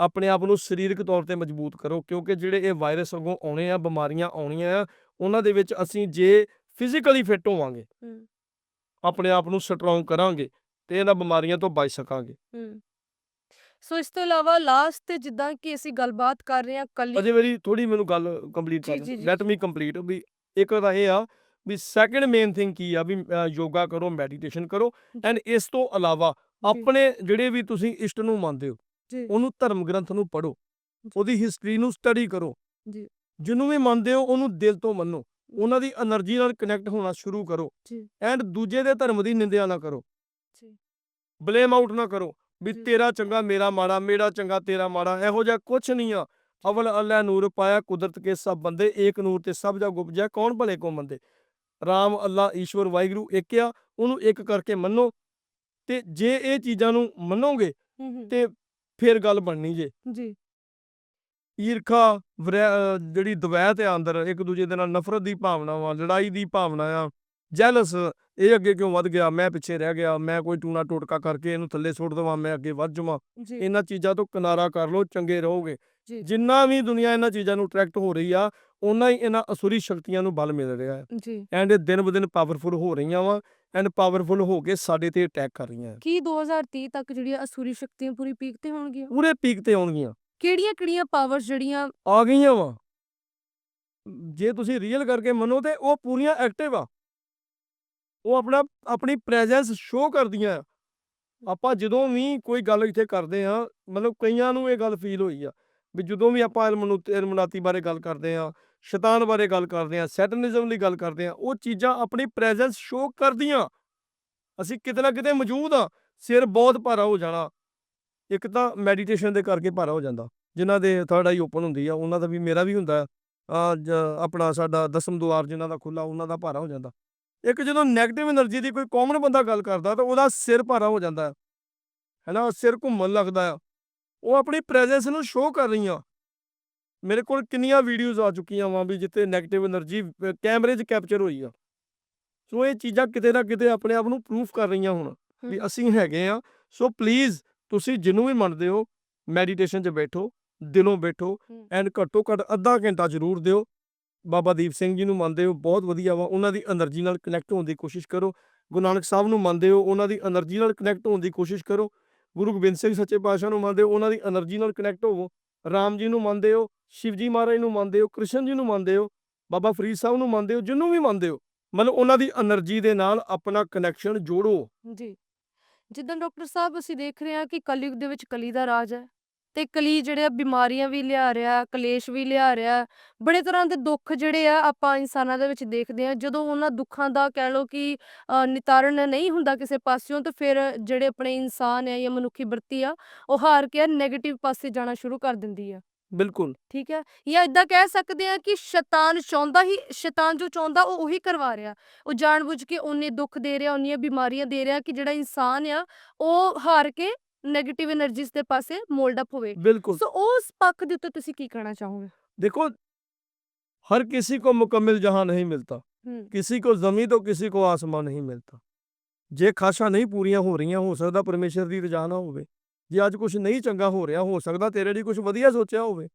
ਆਪਣੇ ਆਪ ਨੂੰ ਸਰੀਰਕ ਤੌਰ ਤੇ ਮਜ਼ਬੂਤ ਕਰੋ ਕਿਉਂਕਿ ਜਿਹੜੇ ਇਹ ਵਾਇਰਸ ਅੱਗੋਂ ਆਉਣੇ ਆ ਬਿਮਾਰੀਆਂ ਆਉਣੀਆਂ ਆ ਉਹਨਾਂ ਦੇ ਵਿੱਚ ਅਸੀਂ ਜੇ ਫਿਜ਼ੀਕਲੀ ਫਿੱਟ ਹੋਵਾਂਗੇ ਆਪਣੇ ਆਪ ਨੂੰ ਸਟਰੋਂਗ ਕਰਾਂਗੇ ਤੇ ਇਹਨਾਂ ਬਿਮਾਰੀਆਂ ਤੋਂ ਬਚ ਸਕਾਂਗੇ। ਸੋ ਇਸ ਤੋਂ ਇਲਾਵਾ ਲਾਸਟ ਤੇ ਜਿੱਦਾਂ ਕਿ ਅਸੀਂ ਗੱਲਬਾਤ ਕਰ ਰਹੇ ਹਾਂ ਕੱਲੀ ਅਜੇ ਮੇਰੀ ਥੋੜੀ ਮੈਨੂੰ ਗੱਲ ਕੰਪਲੀਟ ਕਰ ਲੈਟ ਮੀ ਕੰਪਲੀਟ ਵੀ ਇੱਕ ਤਾਂ ਇਹ ਆ ਵੀ ਸੈਕੰਡ ਮੇਨ ਥਿੰਗ ਕੀ ਆ ਵੀ ਯੋਗਾ ਕਰੋ ਮੈਡੀਟੇਸ਼ਨ ਕਰੋ ਐਂਡ ਇਸ ਤੋਂ ਇਲਾਵਾ ਆਪਣੇ ਜਿਹੜੇ ਵੀ ਤੁਸੀਂ ਇਸ਼ਟ ਨੂੰ ਮੰਨਦੇ ਹੋ ਉਹਨੂੰ ਧਰਮ ਗ੍ਰੰਥ ਨੂੰ ਪੜੋ ਉਹਦੀ ਹਿਸਟਰੀ ਨੂੰ ਸਟੱਡੀ ਕਰੋ। ਜੀ। ਜਿਹਨੂੰ ਵੀ ਮੰਨਦੇ ਹੋ ਉਹਨੂੰ ਦਿਲ ਤੋਂ ਮੰਨੋ ਉਹਨਾਂ ਦੀ એનર્ਜੀ ਨਾਲ ਕਨੈਕਟ ਹੋਣਾ ਸ਼ੁਰੂ ਕਰੋ ਐਂਡ ਦੂਜੇ ਦੇ ਧਰਮ ਦੀ ਨਿੰਦਿਆ ਨਾ ਕਰੋ। ਜੀ। ਬਲੇਮ ਆਊਟ ਨਾ ਕਰੋ। ਵੀ ਜੀ। ਤੇਰਾ ਚੰਗਾ ਮੇਰਾ ਮਾੜਾ ਮੇਰਾ ਚੰਗਾ ਤੇਰਾ ਮਾੜਾ ਇਹੋ ਜਿਹਾ ਕੁਝ ਨਹੀਂ ਆ। ਅਵਲ ਅੱਲਾ ਨੂਰ ਪਾਇਆ ਕੁਦਰਤ ਕੇ ਸਭ ਬੰਦੇ ਏਕ ਨੂਰ ਤੇ ਸਭ ਜਗ ਉਪਜਿਆ ਕੌਣ ਭਲੇ ਕੋ ਮੰਦੇ? ਰਾਮ ਅੱਲਾ ਈਸ਼ਵਰ ਵਾਹਿਗੁਰੂ ਇੱਕ ਆ ਉਹਨੂੰ ਇੱਕ ਕਰਕੇ ਮੰਨੋ ਤੇ ਜੇ ਇਹ ਚੀਜ਼ਾਂ ਨੂੰ ਮੰਨੋਗੇ ਤੇ ਫਿਰ ਗੱਲ ਬਣਨੀ ਜੇ। ਜੀ। ਈਰਖਾ ਜਿਹੜੀ ਦਵੈਤ ਹੈ ਅੰਦਰ ਇੱਕ ਦੂਜੇ ਦੇ ਨਾਲ ਨਫ਼ਰਤ ਦੀ ਭਾਵਨਾ ਵਾ ਲੜਾਈ ਦੀ ਭਾਵਨਾ ਆ ਜੈਲਸ ਇਹ ਅੱਗੇ ਕਿਉਂ ਵੱਧ ਗਿਆ? ਮੈਂ ਪਿੱਛੇ ਰਹਿ ਗਿਆ ਮੈਂ ਕੋਈ ਟੂਣਾ ਟੋਟਕਾ ਕਰਕੇ ਇਹਨੂੰ ਥੱਲੇ ਸੁੱਟ ਦੇਵਾਂ ਮੈਂ ਅੱਗੇ ਵੱਧ ਜਾਵਾਂ। ਜੀ। ਇਹਨਾਂ ਚੀਜ਼ਾਂ ਤੋਂ ਕਿਨਾਰਾ ਕਰ ਲਓ ਚੰਗੇ ਰਹੋਗੇ। ਜੀ। ਜਿੰਨਾ ਵੀ ਦੁਨੀਆ ਇਹਨਾਂ ਚੀਜ਼ਾਂ ਨੂੰ ਅਟਰੈਕਟ ਹੋ ਰਹੀ ਆ ਉਹਨਾਂ ਹੀ ਇਹਨਾਂ ਅਸੁਰੀ ਸ਼ਕਤੀਆਂ ਨੂੰ ਬਲ ਮਿਲ ਰਿਹਾ ਹੈ। ਜੀ। ਐਂਡ ਇਹ ਦਿਨ ਬ ਦਿਨ ਪਾਵਰਫੁਲ ਹੋ ਰਹੀਆਂ ਵਾ ਐਂਡ ਪਾਵਰਫੁਲ ਹੋ ਕੇ ਸਾਡੇ ਤੇ ਅਟੈਕ ਕਰ ਰਹੀਆਂ। ਕੀ 2030 ਤੱਕ ਜਿਹੜੀਆਂ ਅਸੂਰੀ ਸ਼ਕਤੀਆਂ ਪੂਰੀ ਪੀਕ ਤੇ ਹੋਣਗੀਆਂ? ਪੂਰੇ ਪੀਕ ਤੇ ਆਉਣਗੀਆਂ। ਕਿਹੜੀਆਂ ਕਿਹੜੀਆਂ ਪਾਵਰਸ ਜਿਹੜੀਆਂ ਆ ਗਈਆਂ ਵਾ। ਜੇ ਤੁਸੀਂ ਰੀਅਲ ਕਰਕੇ ਮੰਨੋ ਤੇ ਉਹ ਪੂਰੀਆਂ ਐਕਟਿਵ ਆ। ਉਹ ਆਪਣਾ, ਆਪਣੀ ਪ੍ਰੈਜ਼ੈਂਸ ਸ਼ੋ ਕਰਦੀਆਂ ਆ। ਆਪਾਂ ਜਦੋਂ ਵੀ ਕੋਈ ਗੱਲ ਇੱਥੇ ਕਰਦੇ ਆ ਮਤਲਬ ਕਈਆਂ ਨੂੰ ਇਹ ਗੱਲ ਫੀਲ ਹੋਈ ਆ ਵੀ ਜਦੋਂ ਵੀ ਆਪਾਂ ਇਲਮਨੁਤ ਇਲਮਨਾਤੀ ਬਾਰੇ ਗੱਲ ਕਰਦੇ ਆ ਸ਼ੈਤਾਨ ਬਾਰੇ ਗੱਲ ਕਰਦੇ ਆ ਸੈਟਨਿਜ਼ਮ ਦੀ ਗੱਲ ਕਰਦੇ ਆ ਉਹ ਚੀਜ਼ਾਂ ਆਪਣੀ ਪ੍ਰੈਜ਼ੈਂਸ ਸ਼ੋ ਕਰਦੀਆਂ। ਅਸੀਂ ਕਿਤੇ ਨਾ ਕਿਤੇ ਮੌਜੂਦ ਆ ਸਿਰ ਬਹੁਤ ਭਾਰਾ ਹੋ ਜਾਣਾ। ਇੱਕ ਤਾਂ ਮੈਡੀਟੇਸ਼ਨ ਦੇ ਕਰਕੇ ਭਾਰਾ ਹੋ ਜਾਂਦਾ, ਜਿਨ੍ਹਾਂ ਦੇ ਥਰਡ ਆਈ ਓਪਨ ਹੁੰਦੀ ਆ, ਉਹਨਾਂ ਦਾ ਵੀ ਮੇਰਾ ਵੀ ਹੁੰਦਾ ਆ। ਆਪਣਾ ਸਾਡਾ ਦਸਮ ਦੁਆਰ ਜਿਨ੍ਹਾਂ ਦਾ ਖੁੱਲਾ ਉਹਨਾਂ ਦਾ ਭਾਰਾ ਹੋ ਜਾਂਦਾ। ਇੱਕ ਜਦੋਂ ਨੈਗੇਟਿਵ એનર્ਜੀ ਦੀ ਕੋਈ ਕਾਮਨ ਬੰਦਾ ਗੱਲ ਕਰਦਾ ਤਾਂ ਉਹਦਾ ਸਿਰ ਭਾਰਾ ਹੋ ਜਾਂਦਾ ਹੈ। ਹੈਨਾ ਸਿਰ ਘੁੰਮਣ ਲੱਗਦਾ ਆ ਉਹ ਆਪਣੀ ਪ੍ਰੈਜ਼ੈਂਸ ਨੂੰ ਸ਼ੋਅ ਕਰ ਰਹੀਆਂ ਮੇਰੇ ਕੋਲ ਕਿੰਨੀਆਂ ਵੀਡੀਓਜ਼ ਆ ਚੁੱਕੀਆਂ ਵਾਂ ਵੀ ਜਿੱਤੇ ਨੈਗੇਟਿਵ એનર્ਜੀ ਕੈਮਰੇ 'ਚ ਕੈਪਚਰ ਹੋਈ ਆ। ਸੋ ਇਹ ਚੀਜ਼ਾਂ ਕਿਤੇ ਨਾ ਕਿਤੇ ਆਪਣੇ ਆਪ ਨੂੰ ਪ੍ਰੂਫ ਕਰ ਰਹੀਆਂ ਹੁਣ ਵੀ ਅਸੀਂ ਹੈਗੇ ਆ। ਸੋ ਪਲੀਜ਼ ਤੁਸੀਂ ਜਿਹਨੂੰ ਵੀ ਮੰਨਦੇ ਹੋ ਮੈਡੀਟੇਸ਼ਨ 'ਚ ਬੈਠੋ ਦਿਲੋਂ ਬੈਠੋ ਐਂਡ ਘੱਟੋ ਘੱਟ ਅੱਧਾ ਘੰਟਾ ਜ਼ਰੂਰ ਦਿਓ। ਬਾਬਾ ਦੀਪ ਸਿੰਘ ਜੀ ਨੂੰ ਮੰਨਦੇ ਹੋ, ਬਹੁਤ ਵਧੀਆ ਵਾ, ਉਹਨਾਂ ਦੀ એનર્ਜੀ ਨਾਲ ਕਨੈਕਟ ਹੋਣ ਦੀ ਕੋਸ਼ਿਸ਼ ਕਰੋ। ਗੁਰੂ ਨਾਨਕ ਸਾਹਿਬ ਨੂੰ ਮੰਨਦੇ ਹੋ, ਉਹਨਾਂ ਦੀ એનર્ਜੀ ਨਾਲ ਕਨੈਕਟ ਹੋਣ ਦੀ ਕੋਸ਼ਿਸ਼ ਕਰੋ। ਗੁਰੂ ਗੋਬਿੰਦ ਸਿੰਘ ਸੱਚੇ ਪਾਤਸ਼ਾਹ ਨੂੰ ਮੰਨਦੇ ਹੋ, ਉਹਨਾਂ ਦੀ એનર્ਜੀ ਨਾਲ ਕਨੈਕਟ ਹੋਵੋ। ਰਾਮ ਜੀ ਨੂੰ ਮੰਨਦੇ ਹੋ, ਸ਼ਿਵ ਜੀ ਮਹਾਰਾਜ ਨੂੰ ਮੰਨਦੇ ਹੋ, ਕ੍ਰਿਸ਼ਨ ਜੀ ਨੂੰ ਮੰਨਦੇ ਹੋ, ਬਾਬਾ ਫਰੀਦ ਸਾਹਿਬ ਨੂੰ ਮੰਨਦੇ ਹੋ ਜਿੰਨੂੰ ਵੀ ਮੰਨਦੇ ਹੋ, ਮਤਲਬ ਉਹਨਾਂ ਦੀ એનર્ਜੀ ਦੇ ਨਾਲ ਆਪਣਾ ਕਨੈਕਸ਼ਨ ਜੋੜੋ। ਜੀ। ਜਿੱਦਾਂ ਡਾਕਟਰ ਸਾਹਿਬ ਅਸੀਂ ਦੇਖ ਰਹੇ ਹਾਂ ਕਿ ਕਲਯੁਗ ਦੇ ਵਿੱਚ ਕਲੀ ਦਾ ਰਾਜ ਹੈ। ਤੇ ਕਲੀ ਜਿਹੜੇ ਆ ਬਿਮਾਰੀਆਂ ਵੀ ਲਿਆ ਰਿਹਾ ਕਲੇਸ਼ ਵੀ ਲਿਆ ਰਿਹਾ। ਬੜੇ ਤਰ੍ਹਾਂ ਦੇ ਦੁੱਖ ਜਿਹੜੇ ਆ ਆਪਾਂ ਇਨਸਾਨਾਂ ਦੇ ਵਿੱਚ ਦੇਖਦੇ ਆ ਜਦੋਂ ਉਹਨਾਂ ਦੁੱਖਾਂ ਦਾ ਕਹਿ ਲਓ ਕਿ ਨਿਤਾਰਨ ਨਹੀਂ ਹੁੰਦਾ ਕਿਸੇ ਪਾਸਿਓਂ ਤਾਂ ਫਿਰ ਜਿਹੜੇ ਆਪਣੇ ਇਨਸਾਨ ਆ ਜਾਂ ਮਨੁੱਖੀ ਬਰਤੀ ਆ ਉਹ ਹਾਰ ਕੇ ਨੈਗੇਟਿਵ ਪਾਸੇ ਜਾਣਾ ਸ਼ੁਰੂ ਕਰ ਦਿੰਦੀ ਆ। ਬਿਲਕੁਲ। ਠੀਕ ਹੈ? ਜਾਂ ਇਦਾਂ ਕਹਿ ਸਕਦੇ ਆ ਕਿ ਸ਼ੈਤਾਨ ਚਾਹੁੰਦਾ ਹੀ ਸ਼ੈਤਾਨ ਜੋ ਚਾਹੁੰਦਾ ਉਹ ਉਹੀ ਕਰਵਾ ਰਿਹਾ। ਉਹ ਜਾਣਬੁੱਝ ਕੇ ਉਹਨੇ ਦੁੱਖ ਦੇ ਰਿਹਾ ਉਹਨੀਆਂ ਬਿਮਾਰੀਆਂ ਦੇ ਰਿਹਾ ਕਿ ਜਿਹੜਾ ਇਨਸਾਨ ਆ ਉਹ ਹਾਰ ਕੇ 네ਗੇਟਿਵ એનર્ਜੀਜ਼ ਦੇ ਪਾਸੇ ਮੋਲਡ ਅਪ ਹੋਵੇ। ਬਿਲਕੁਲ। ਸੋ ਉਸ ਪੱਖ ਦੇ ਉੱਤੇ ਤੁਸੀਂ ਕੀ ਕਹਿਣਾ ਚਾਹੋਗੇ? देखो हर किसी को मुकम्मल जहां नहीं मिलता किसी को जमी तो किसी को आसमान नहीं मिलता ਜੇ ਖਾਸ਼ਾ ਨਹੀਂ ਪੂਰੀਆਂ ਹੋ ਰਹੀਆਂ ਹੋ ਸਕਦਾ ਪਰਮੇਸ਼ਰ ਦੀ ਰਜ਼ਾ ਨਾ ਹੋਵੇ। ਜੇ ਅੱਜ ਕੁਝ ਨਹੀਂ ਚੰਗਾ ਹੋ ਰਿਹਾ ਹੋ ਸਕਦਾ ਤੇਰੇ ਲਈ ਕੁਝ ਵਧੀਆ ਸੋਚਿਆ ਹੋਵੇ।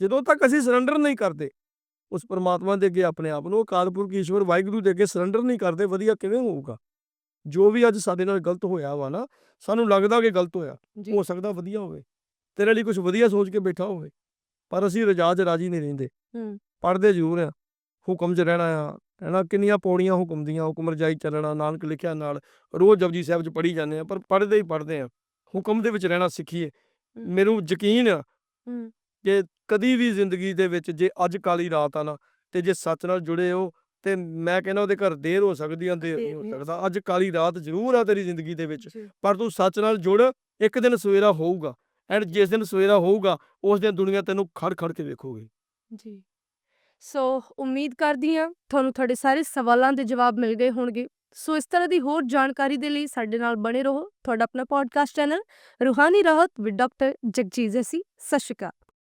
ਜਦੋਂ ਤੱਕ ਅਸੀਂ ਸਰੈਂਡਰ ਨਹੀਂ ਕਰਦੇ ਉਸ ਪਰਮਾਤਮਾ ਦੇ ਅੱਗੇ ਆਪਣੇ ਆਪ ਨੂੰ ਅਕਾਲ ਪੁਰਖ ਵਾਹਿਗੁਰੂ ਦੇ ਅੱਗੇ ਸਰੈਂਡਰ ਨਹੀਂ ਕਰਦੇ ਵਧੀਆ ਕਿਵੇਂ ਹੋਊਗਾ? ਜੋ ਵੀ ਅੱਜ ਸਾਡੇ ਨਾਲ ਗਲਤ ਹੋਇਆ ਵਾ ਨਾ ਸਾਨੂੰ ਲੱਗਦਾ ਕਿ ਗਲਤ ਹੋਇਆ ਜੀ। ਹੋ ਸਕਦਾ ਵਧੀਆ ਹੋਵੇ ਤੇਰੇ ਲਈ ਕੁਝ ਵਧੀਆ ਸੋਚ ਕੇ ਬੈਠਾ ਹੋਵੇ ਪਰ ਅਸੀਂ ਰਜਾ 'ਚ ਰਾਜੀ ਨਹੀਂ ਰਹਿੰਦੇ। ਹੂੰ। ਪੜ੍ਹਦੇ ਜ਼ਰੂਰ ਆ ਹੁਕਮ 'ਚ ਰਹਿਣਾ ਆ ਹੈਨਾ ਕਿੰਨੀਆਂ ਪੌੜੀਆਂ ਹੁਕਮ ਦੀਆਂ ਹੁਕਮ ਰਜਾਈ ਚੱਲਣਾ ਨਾਨਕ ਲਿਖਿਆ ਨਾਲ ਰੋਜ਼ ਜਪਜੀ ਸਾਹਿਬ 'ਚ ਪੜ੍ਹੀ ਜਾਂਦੇ ਆ ਪਰ ਪੜ੍ਹਦੇ ਹੀ ਪੜ੍ਹਦੇ ਆ ਹੁਕਮ ਦੇ ਵਿੱਚ ਰਹਿਣਾ ਸਿੱਖੀਏ। ਮੈਨੂੰ ਯਕੀਨ ਆ ਹੂੰ। ਕਿ ਕਦੀ ਵੀ ਜ਼ਿੰਦਗੀ ਦੇ ਵਿੱਚ ਜੇ ਅੱਜ ਕਾਲੀ ਰਾਤ ਆ ਨਾ ਤੇ ਜੇ ਸੱਚ ਨਾਲ ਜੁੜੇ ਹੋ ਤੇ ਮੈਂ ਕਹਿੰਦਾ ਉਹਦੇ ਘਰ ਦੇਰ ਹੋ ਸਕਦੀ ਆ ਦੇਰ ਨਹੀਂ ਹੋ ਸਕਦਾ। ਅੱਜ ਕਾਲੀ ਰਾਤ ਜ਼ਰੂਰ ਆ ਤੇਰੀ ਜ਼ਿੰਦਗੀ ਦੇ ਵਿੱਚ। ਜੀ। ਪਰ ਤੂੰ ਸੱਚ ਨਾਲ ਜੁੜ ਇੱਕ ਦਿਨ ਸਵੇਰਾ ਹੋਊਗਾ। ਐਂਡ ਜਿਸ ਦਿਨ ਸਵੇਰਾ ਹੋਊਗਾ ਉਸ ਦਿਨ ਦੁਨੀਆ ਤੈਨੂੰ ਖੜ ਖੜ ਕੇ ਵੇਖੋਗੀ। ਜੀ। ਸੋ ਉਮੀਦ ਕਰਦੀ ਹਾਂ ਤੁਹਾਨੂੰ ਤੁਹਾਡੇ ਸਾਰੇ ਸਵਾਲਾਂ ਦੇ ਜਵਾਬ ਮਿਲ ਗਏ ਹੋਣਗੇ। ਸੋ ਇਸ ਤਰ੍ਹਾਂ ਦੀ ਹੋਰ ਜਾਣਕਾਰੀ ਦੇ ਲਈ ਸਾਡੇ ਨਾਲ ਬਣੇ ਰਹੋ। ਤੁਹਾਡਾ ਆਪਣਾ ਪੋਡਕਾਸਟ ਚੈਨਲ ਰੂਹਾਨੀ ਰਾਹਤ ਵਿਦ ਡਾਕਟਰ ਜਗਜੀਤ ਜੈਸੀ। ਸਤਿ ਸ਼੍ਰੀ ਅਕਾਲ।